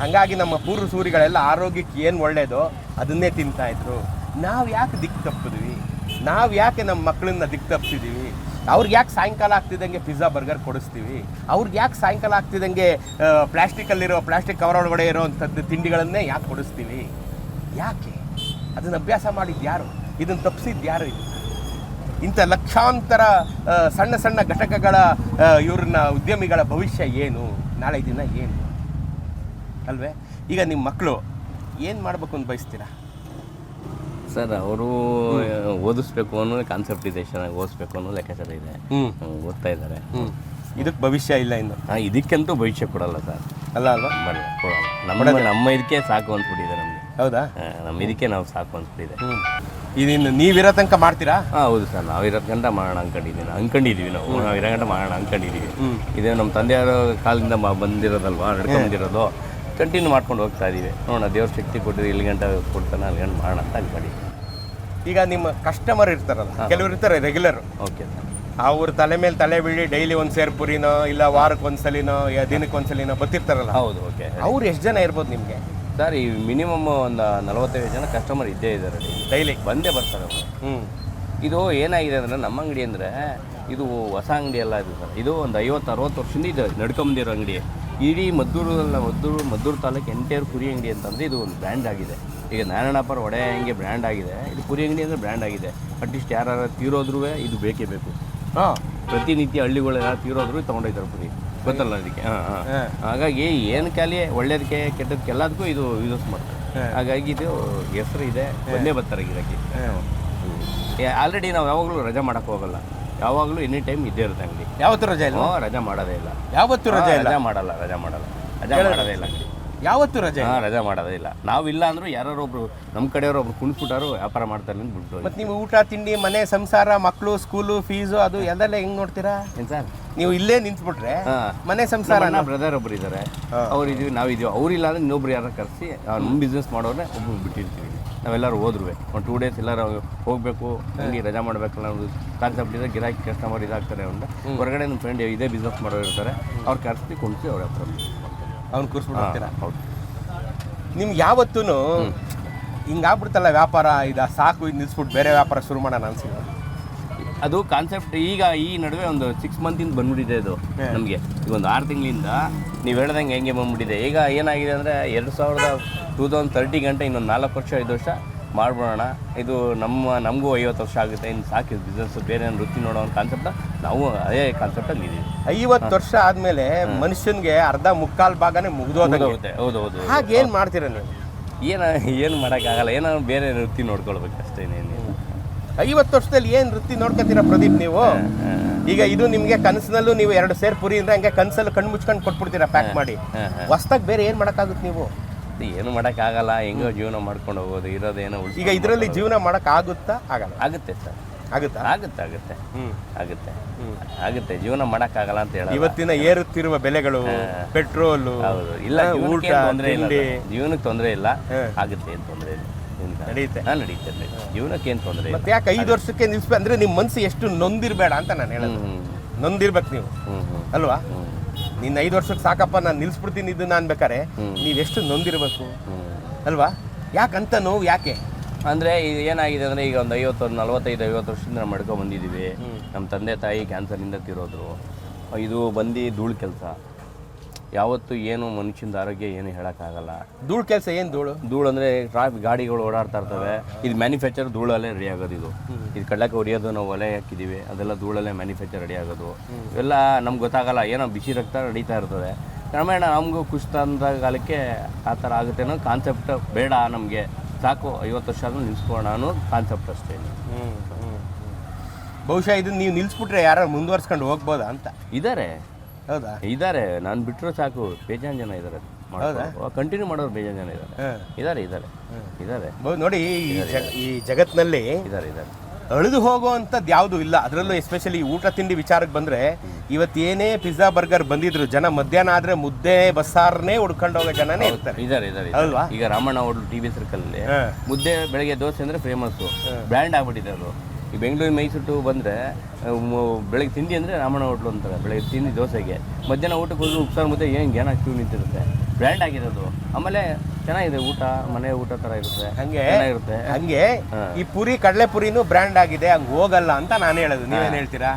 ಹಾಗಾಗಿ ನಮ್ಮ ಪೂರ್ವ ಸೂರಿಗಳೆಲ್ಲ ಆರೋಗ್ಯಕ್ಕೆ ಏನು ಒಳ್ಳೆಯದೋ ಅದನ್ನೇ ತಿಂತಾಯಿದ್ರು ನಾವು ಯಾಕೆ ದಿಕ್ಕು ತಪ್ಪಿದ್ವಿ? ನಾವು ಯಾಕೆ ನಮ್ಮ ಮಕ್ಕಳನ್ನ ದಿಕ್ಕು ತಪ್ಪಿಸಿದ್ದೀವಿ ಅವ್ರಿಗೆ ಯಾಕೆ ಸಾಯಂಕಾಲ ಆಗ್ತಿದ್ದಂಗೆ ಪಿಜ್ಜಾ ಬರ್ಗರ್ ಕೊಡಿಸ್ತೀವಿ? ಅವ್ರಿಗೆ ಯಾಕೆ ಸಾಯಂಕಾಲ ಆಗ್ತಿದ್ದಂಗೆ ಪ್ಲಾಸ್ಟಿಕಲ್ಲಿರೋ, ಪ್ಲಾಸ್ಟಿಕ್ ಕವರ್ ಒಳಗಡೆ ಇರೋವಂಥದ್ದು ತಿಂಡಿಗಳನ್ನೇ ಯಾಕೆ ಕೊಡಿಸ್ತೀವಿ? ಯಾಕೆ? ಅದನ್ನು ಅಭ್ಯಾಸ ಮಾಡಿದ್ದು ಯಾರು? ಇದನ್ನು ತಪ್ಪಿಸಿದ್ದು ಯಾರು ಇದು ಇಂಥ ಲಕ್ಷಾಂತರ ಸಣ್ಣ ಸಣ್ಣ ಘಟಕಗಳ ಇವ್ರನ್ನ ಉದ್ಯಮಿಗಳ ಭವಿಷ್ಯ ಏನು? ನಾಳೆ ದಿನ ಏನು? ಅಲ್ವೇ? ಈಗ ನಿಮ್ಮ ಮಕ್ಕಳು ಏನು ಮಾಡಬೇಕು ಅಂತ ಬಯಸ್ತೀರಾ? ಸರ್ ಅವರು ಓದಿಸ್ಬೇಕು ಅನ್ನೋ ಕಾನ್ಸೆಪ್ಟ್ ಇದೆ ಚೆನ್ನಾಗಿ ಓದಿಸ್ಬೇಕು ಅನ್ನೋ ಲೆಕ್ಕಾಚಾರ ಇದೆ. ಓದ್ತಾ ಇದ್ದಾರೆ. ಇದಕ್ಕೆ ಭವಿಷ್ಯ ಇಲ್ಲ ಇನ್ನು. ಹಾಂ ಇದಕ್ಕಂತೂ ಭವಿಷ್ಯ ಕೊಡಲ್ಲ ಸರ್. ಅಲ್ಲ ಅಲ್ವಾ? ಬರಲ್ಲ ಕೊಡಲ್ಲ. ನಮ್ಮ ನಮ್ಮ ಇದಕ್ಕೆ ಸಾಕು ಅಂದ್ಬಿಟ್ಟಿದೆ ನಮಗೆ. ಹೌದಾ? ನಮ್ಮ ಇದಕ್ಕೆ ನಾವು ಸಾಕು ಅಂದ್ಬಿಟ್ಟಿದೆ ಇದನ್ನು ಇದಿನ್ನು ನೀವಿರೋ ತನಕ ಮಾಡ್ತೀರಾ? ಹಾಂ ಹೌದು ಸರ್ ನಾವು ಇರೋ ಗಂಟ ಮಾಡೋಣ ಅನ್ಕೊಂಡಿದ್ದೀನಿ ಅನ್ಕೊಂಡಿದ್ದೀವಿ ನಾವು. ನಾವು ಇರೋ ಗಂಟ ಮಾಡೋಣ ಅನ್ಕೊಂಡಿದ್ದೀವಿ. ಹ್ಮ್. ಇದೇ ನಮ್ಮ ತಂದೆಯವರ ಕಾಲದಿಂದ ಬಂದಿರೋದಲ್ವಾ ನಡ್ಕೊಂಡ್ಬಂದಿರೋದು ಕಂಟಿನ್ಯೂ ಮಾಡ್ಕೊಂಡು ಹೋಗ್ತಾ ಇದ್ದೀವಿ ನೋಡೋಣ ದೇವ್ರ ಶಕ್ತಿ ಕೊಟ್ಟಿದ್ರೆ ಇಲ್ಲಿ ಗಂಟ ಕೊಡ್ತಾನೆ ಅಲ್ಲಿ ಗಂಟ ಮಾಡೋಣ ಅಂತ ಅನ್ಕೊಂಡಿದ್ದೀವಿ ಈಗ ನಿಮ್ಮ ಕಸ್ಟಮರ್ ಇರ್ತಾರಲ್ಲ ಕೆಲವರು ಇರ್ತಾರೆ ರೆಗ್ಯುಲರ್ ಓಕೆ ಅವ್ರ ತಲೆ ಮೇಲೆ ತಲೆ ಬೀಳಿ ಡೈಲಿ ಒಂದು ಸೇರ್ ಪುರಿನೋ ಇಲ್ಲ ವಾರಕ್ಕೆ ಒಂದ್ಸಲಿನೋ ಯಾ ದಿನಕ್ಕೆ ಒಂದ್ಸಲಿನೋ ಬರ್ತಿರ್ತಾರಲ್ಲ. ಹೌದು ಓಕೆ ಅವ್ರು ಎಷ್ಟು ಜನ ಇರ್ಬೋದು ನಿಮಗೆ? ಸರ್ ಈ ಮಿನಿಮಮ್ ಒಂದು ನಲವತ್ತೈದು ಜನ ಕಸ್ಟಮರ್ ಇದ್ದೇ ಇದ್ದಾರೆ ಡೈಲಿ ಬಂದೇ ಬರ್ತಾರೆ ಅವರು. ಹ್ಞೂ ಇದು ಏನಾಗಿದೆ ಅಂದರೆ ನಮ್ಮ ಅಂಗಡಿ ಅಂದರೆ ಇದು ಹೊಸ ಅಂಗಡಿ ಅಲ್ಲ ಇದು ಸರ್ ಇದು ಒಂದು ಐವತ್ತು ಅರವತ್ತು ವರ್ಷದಿಂದ ಇದೆ ನಡ್ಕೊಂಬಂದಿರೋ ಅಂಗಡಿ. ಇಡೀ ಮದ್ದೂರಲ್ಲ ಮದ್ದೂರು ಮದ್ದೂರು ತಾಲೂಕು ಎಂಟೇರ್ ಕುರಿ ಅಂಗಡಿ ಅಂತಂದರೆ ಇದು ಒಂದು ಬ್ರ್ಯಾಂಡ್ ಆಗಿದೆ. ಈಗ ನಾರಾಯಣಪ್ಪರ ಒಡೆ ಹಂಗೆ ಬ್ರ್ಯಾಂಡ್ ಆಗಿದೆ. ಇದು ಕುರಿ ಅಂಗಡಿ ಅಂದರೆ ಬ್ರ್ಯಾಂಡ್ ಆಗಿದೆ. ಅಟ್ಲೀಸ್ಟ್ ಯಾರು ತೀರೋದ್ರೂ ಇದು ಬೇಕೇ ಬೇಕು. ಹಾಂ ಪ್ರತಿನಿತ್ಯ ಹಳ್ಳಿಗಳೆಲ್ಲ ತೀರೋದ್ರು ತೊಗೊಂಡೋಗ್ತಾರೆ ಕುರಿ. ಗೊತ್ತಲ್ಲ ಅದಕ್ಕೆ? ಹಾಂ ಹಾಂ. ಹಾಗಾಗಿ ಏನು ಖಾಲಿ ಒಳ್ಳೇದಕ್ಕೆ ಕೆಟ್ಟದಕ್ಕೆ ಎಲ್ಲದಕ್ಕೂ ಇದು ಯೂಸ್ ಮಾಡ್ತಾರೆ. ಹಾಗಾಗಿ ಇದು ಹೆಸರು ಇದೆ. ಒಂದೇ ಬರ್ತಾರೆ ಗಿರಾಕಿ ಆಲ್ರೆಡಿ ನಾವು ಯಾವಾಗಲೂ ರಜೆ ಮಾಡೋಕ್ಕೆ ಹೋಗಲ್ಲ. ಯಾವಾಗಲೂ ಎನಿ ಟೈಮ್ ಇದ್ದೇ ಇರುತ್ತೆ ಅಂಗಡಿ. ಯಾವತ್ತು ರಜೆ ಇಲ್ಲ? ರಜಾ ಮಾಡೋದೇ ಇಲ್ಲ. ಯಾವತ್ತು ರಜೆ ಇಲ್ಲ? ರಜಾ ಮಾಡಲ್ಲ ರಜಾ ಮಾಡಲ್ಲ. ರಜಾ ಮಾಡೋದೇ ಇಲ್ಲ ಅಂಗಡಿ. ಯಾವತ್ತು ರಜೆ ಹಾಂ ರಜೆ ಮಾಡೋದೇ ಇಲ್ಲ. ನಾವಿಲ್ಲ ಅಂದ್ರೂ ಯಾರೋ ಒಬ್ರು ನಮ್ಮ ಕಡೆಯವರು ಒಬ್ರು ಕುಣ್ಬಿಟ್ಟಾರು ವ್ಯಾಪಾರ ಮಾಡ್ತಾರೆ ಅಂತ ಬಿಟ್ಟು ಮತ್ತು ನೀವು ಊಟ ತಿಂಡಿ ಮನೆ ಸಂಸಾರ ಮಕ್ಕಳು ಸ್ಕೂಲು ಫೀಸು ಅದು ಎಲ್ಲ ಹೆಂಗ್ ನೋಡ್ತೀರಾ? ಏನು ಸರ್? ನೀವು ಇಲ್ಲೇ ನಿಂತ್ಬಿಟ್ರೆ ಮನೆ ಸಂಸಾರ ನಮ್ಮ ಬ್ರದರ್ ಒಬ್ರು ಇದ್ದಾರೆ ಅವ್ರು ಇದೀವಿ ನಾವು ಇದೀವಿ. ಅವ್ರಿಲ್ಲ ಅಂದ್ರೆ ಇನ್ನೊಬ್ರು ಯಾರು ಕರೆಸಿ ನಮ್ಮ ಬಿಸ್ನೆಸ್ ಮಾಡೋರೆ ಒಬ್ಬರು ಬಿಟ್ಟಿರ್ತೀವಿ. ನಾವೆಲ್ಲರೂ ಹೋದ್ರು ಒಂದು ಟೂ ಡೇಸ್ ಎಲ್ಲರೂ ಹೋಗಬೇಕು ಹಂಗೆ ರಜಾ ಮಾಡಬೇಕಲ್ಲ ಒಂದು ಕಾನ್ಸೆಪ್ಟ್ ಇದೆ ಗಿರಾಕಿ ಕಸ್ಟಮರ್ ಇದಾಗ್ತಾರೆ ಅಂದ್ರೆ ಹೊರಗಡೆ ನಮ್ಮ ಫ್ರೆಂಡ್ ಇದೇ ಬಿಸ್ನೆಸ್ ಮಾಡೋರು ಇರ್ತಾರೆ. ಅವ್ರು ಕರೆಸಿ ಕುಣಿಸಿ ಅವ್ರ ಹತ್ರ ಅವ್ನು ಕೂರಿಸ್ಬಿಟ್ಟು ಹೋಗ್ತೀರಾ? ಹೌದು. ನಿಮ್ಗೆ ಯಾವತ್ತೂ ಹಿಂಗಾಗ್ಬಿಡ್ತಲ್ಲ ವ್ಯಾಪಾರ ಇದು ಸಾಕು ಇದು ನಿಲ್ಸ್ಬಿಟ್ಟು ಬೇರೆ ವ್ಯಾಪಾರ ಶುರು ಮಾಡೋಣ ಅನ್ಸಿಲ್ಲ? ಅದು ಕಾನ್ಸೆಪ್ಟ್ ಈಗ ಈ ನಡುವೆ ಒಂದು ಸಿಕ್ಸ್ ಮಂತಿಂದ ಬಂದ್ಬಿಟ್ಟಿದೆ ಇದು ನಮಗೆ. ಈಗ ಒಂದು ಆರು ತಿಂಗಳಿಂದ ನೀವು ಹೇಳ್ದಂಗೆ ಹೆಂಗೆ ಬಂದ್ಬಿಟ್ಟಿದೆ. ಈಗ ಏನಾಗಿದೆ ಅಂದರೆ ಎರಡು ಸಾವಿರದ ಟೂ ತೌಸಂಡ್ ತರ್ಟಿ ಗಂಟೆ ಇನ್ನೊಂದು ನಾಲ್ಕು ವರ್ಷ ಐದು ವರ್ಷ ಮಾಡ್ಬಿಡೋಣ. ಇದು ನಮ್ಮ ನಮಗೂ ಐವತ್ತು ವರ್ಷ ಆಗುತ್ತೆ. ಇನ್ನು ಸಾಕಿ ಬಿಸ್ನೆಸ್ ಬೇರೆ ಏನು ವೃತ್ತಿ ನೋಡೋ ಒಂದು ಕಾನ್ಸೆಪ್ಟ ನಾವು ಅದೇ ಕಾನ್ಸೆಪ್ಟಲ್ಲಿ ಇದ್ದೀವಿ ಐವತ್ತು ವರ್ಷ ಆದಮೇಲೆ ಮನುಷ್ಯನಿಗೆ ಅರ್ಧ ಮುಕ್ಕಾಲು ಭಾಗನೇ ಮುಗಿದೋದಾಗುತ್ತೆ ಹೌದು ಹೌದು ಹೌದು. ಹಾಗೆ ಏನು ಮಾಡ್ತೀರ ನೀವು? ಏನು ಏನು ಮಾಡೋಕ್ಕಾಗಲ್ಲ. ಏನೋ ಬೇರೆ ವೃತ್ತಿ ನೋಡ್ಕೊಳ್ಬೇಕು ಅಷ್ಟೇ ಇನ್ನೇನು ಐವತ್ತು ವರ್ಷದಲ್ಲಿ ಏನು ವೃತ್ತಿ ನೋಡ್ಕೊತೀರಾ ಪ್ರದೀಪ್ ನೀವು? ಈಗ ಇದು ನಿಮಗೆ ಕನಸಿನಲ್ಲೂ ನೀವು ಎರಡು ಸೇರ್ ಪುರಿ ಅಂದ್ರೆ ಹಂಗೆ ಕನಸಲ್ಲಿ ಕಣ್ಣು ಮುಚ್ಕೊಂಡು ಕೊಟ್ಬಿಡ್ತೀರಾ ಪ್ಯಾಕ್ ಮಾಡಿ. ಹೊಸ್ದಾಗಿ ಬೇರೆ ಏನು ಮಾಡೋಕ್ಕಾಗುತ್ತೆ ನೀವು? ಏನು ಮಾಡೋಕ್ಕಾಗಲ್ಲ ಹೆಂಗೋ ಜೀವನ ಮಾಡ್ಕೊಂಡು ಹೋಗೋದು ಇರೋದೇನೋ ಈಗ ಇದರಲ್ಲಿ ಜೀವನ ಮಾಡೋಕ್ಕಾಗುತ್ತಾ ಆಗಲ್ಲ. ಆಗುತ್ತೆ ಸರ್. ಆಗುತ್ತಾ? ಆಗುತ್ತೆ ಆಗುತ್ತೆ. ಹ್ಮ್. ಆಗುತ್ತೆ. ಆಗುತ್ತೆ ಜೀವನ ಮಾಡಕ್ಕಾಗಲ್ಲ ಅಂತ ಹೇಳಿ ಇವತ್ತಿನ ಏರುತ್ತಿರುವ ಬೆಲೆಗಳು ಪೆಟ್ರೋಲು ಹೌದು. ಇಲ್ಲ ಊಟ ಅಂದ್ರೆ ತೊಂದರೆ ಇಲ್ಲ ಜೀವನಕ್ಕೆ ತೊಂದರೆ ಇಲ್ಲ. ಆಗುತ್ತೆ ಏನು ತೊಂದರೆ ಇಲ್ಲ. ನಡೆಯುತ್ತೆ. ಹಾಂ. ನಡೀತದೆ ಜೀವನಕ್ಕೆ ಏನು ತೊಂದರೆ ಇಲ್ಲ. ಮತ್ತೆ ಯಾಕೆ ಐದು ವರ್ಷಕ್ಕೆ ನಿಲ್ಸ್ಬೇಕು ಅಂದ್ರೆ ನಿಮ್ಮ ಮನಸ್ಸು ಎಷ್ಟು ನೊಂದಿರಬೇಡ ಅಂತ ನಾನು ಹೇಳೋದು. ನೊಂದಿರ್ಬೇಕು ನೀವು. ಹ್ಮ್ ಹ್ಮ್. ಅಲ್ವಾ? ನಿನ್ನ ಐದು ವರ್ಷಕ್ಕೆ ಸಾಕಪ್ಪ ನಾನು ನಿಲ್ಸ್ಬಿಡ್ತೀನಿ ಇದನ್ನ ಅನ್ಬೇಕಾರೆ ನೀವೆಷ್ಟು ನೊಂದಿರ್ಬೇಕು? ಅಲ್ವಾ? ಯಾಕಂತ ನೋವು ಯಾಕೆ? ಅಂದರೆ ಇದು ಏನಾಗಿದೆ ಅಂದರೆ ಈಗ ಒಂದು ಐವತ್ತು ಒಂದು ನಲವತ್ತೈದು ಐವತ್ತು ವರ್ಷದಿಂದ ನಾವು ಮಾಡ್ಕೊಂಡು ಬಂದಿದ್ದೀವಿ ನಮ್ಮ ತಂದೆ ತಾಯಿ ಕ್ಯಾನ್ಸರ್ನಿಂದ ತಿರೋದ್ರು. ಇದು ಬಂದು ಧೂಳು ಕೆಲಸ. ಯಾವತ್ತು ಏನು ಮನುಷ್ಯನ ಆರೋಗ್ಯ ಏನು ಹೇಳೋಕ್ಕಾಗಲ್ಲ. ಧೂಳು ಕೆಲಸ ಏನು ಧೂಳು? ಧೂಳು ಅಂದರೆ ಟ್ರಾಫಿಕ್ ಗಾಡಿಗಳು ಓಡಾಡ್ತಾ ಇರ್ತವೆ. ಇದು ಮ್ಯಾನುಫ್ಯಾಕ್ಚರ್ ಧೂಳಲ್ಲೇ ರೆಡಿ ಆಗೋದು ಇದು. ಇದು ಕಡ್ಲಕ್ಕೆ ಹೊಡಿಯೋದು ನಾವು ಒಲೆ ಹಾಕಿದ್ದೀವಿ ಅದೆಲ್ಲ ಧೂಳಲ್ಲೇ ಮ್ಯಾನುಫ್ಯಾಕ್ಚರ್ ರೆಡಿ ಆಗೋದು. ಇವೆಲ್ಲ ನಮ್ಗೆ ಗೊತ್ತಾಗಲ್ಲ ಏನೋ ಬಿಸಿ ರಕ್ತ ನಡೀತಾ ಇರ್ತದೆ. ಕ್ರಮೇಣ ನಮಗೂ ಖುಷಿ ಅಂದ ಕಾಲಕ್ಕೆ ಆ ಥರ ಆಗುತ್ತೆ ಅನ್ನೋ ಕಾನ್ಸೆಪ್ಟ್ ಬೇಡ ನಮಗೆ. ಸಾಕು ಐವತ್ತು ವರ್ಷ ಆದರೂ ನಿಲ್ಸ್ಕೊಳ್ಳೋಣ ಅನ್ನೋ ಕಾನ್ಸೆಪ್ಟ್ ಅಷ್ಟೇ ಬಹುಶಃ ಇದನ್ನು ನೀವು ನಿಲ್ಲಿಸ್ಬಿಟ್ರೆ ಯಾರು ಮುಂದುವರ್ಸ್ಕೊಂಡು ಹೋಗ್ಬೋದಾ ಅಂತ? ಇದ್ದಾರೆ ಹೌದಾ? ಇದ್ದಾರೆ ನಾನು ಬಿಟ್ಟರು ಸಾಕು ಬೇಜಾನ್ ಜನ ಇದ್ದಾರೆ ಕಂಟಿನ್ಯೂ ಮಾಡೋರು ಬೇಜಾನ್ ಜನ ಇದ್ದಾರೆ ಇದಾರೆ ಇದ್ದಾರೆ ಇದ್ದಾರೆ ಇದ್ದಾರೆ ಬಹು- ನೋಡಿ ಈ ಜಗ- ಈ ಜಗತ್ನಲ್ಲಿ ಇದ್ದಾರೆ ಇದ್ದಾರೆ ಅಳಿದು ಹೋಗುವಂಥದ್ದು ಯಾವುದು ಇಲ್ಲ. ಅದರಲ್ಲೂ ಎಸ್ಪೆಷಲಿ ಊಟ ತಿಂಡಿ ವಿಚಾರಕ್ಕೆ ಬಂದರೆ ಇವತ್ತೇನೇ ಪಿಜ್ಜಾ ಬರ್ಗರ್ ಬಂದಿದ್ರು ಜನ ಮಧ್ಯಾಹ್ನ ಆದರೆ ಮುದ್ದೆ ಬಸ್ಸಾರನ್ನೇ ಹುಡ್ಕೊಂಡು ಹೋಗೋ ಜನನೇ ಇರ್ತಾರೆ. ಇದ್ದಾರೆ ಇದ್ದಾರೆ ಅಲ್ವಾ? ಈಗ Ramanna hotel T V circle ಅಲ್ಲಿ ಮುದ್ದೆ ಬೆಳಗ್ಗೆ ದೋಸೆ ಅಂದ್ರೆ ಫೇಮಸ್ ಬ್ರ್ಯಾಂಡ್ ಆಗ್ಬಿಟ್ಟಿದೆ ಅದು. ಈ ಬೆಂಗಳೂರು ಮೈಸೂರು ಟು ಬಂದರೆ ಬೆಳಗ್ಗೆ ತಿಂಡಿ ಅಂದರೆ ರಾಮಣ್ಣ ಹೋಟ್ಲು ಅಂತಾರೆ ಬೆಳಗ್ಗೆ ತಿಂಡಿ ದೋಸೆಗೆ. ಮಧ್ಯಾಹ್ನ ಊಟಕ್ಕೆ ಹೋದ್ರೆ ಉಪ್ಸಾರು ಮುದ್ದೆ ಏನು ಜ್ಞಾನ ಕ್ಯೂ ನಿಂತಿರುತ್ತೆ ಬ್ರ್ಯಾಂಡ್ ಆಗಿರೋದು. ಆಮೇಲೆ ಚೆನ್ನಾಗಿದೆ ಊಟ ಮನೆ ಊಟ ಥರ ಇರುತ್ತೆ. ಹಂಗೆ ಚೆನ್ನಾಗಿರುತ್ತೆ. ಹಂಗೆ ಈ ಪುರಿ ಕಡಲೆ ಪುರಿನೂ ಬ್ರ್ಯಾಂಡ್ ಆಗಿದೆ ಹಂಗೆ ಹೋಗಲ್ಲ ಅಂತ ನಾನು ಹೇಳೋದು. ನೀವೇನು ಹೇಳ್ತೀರಾ?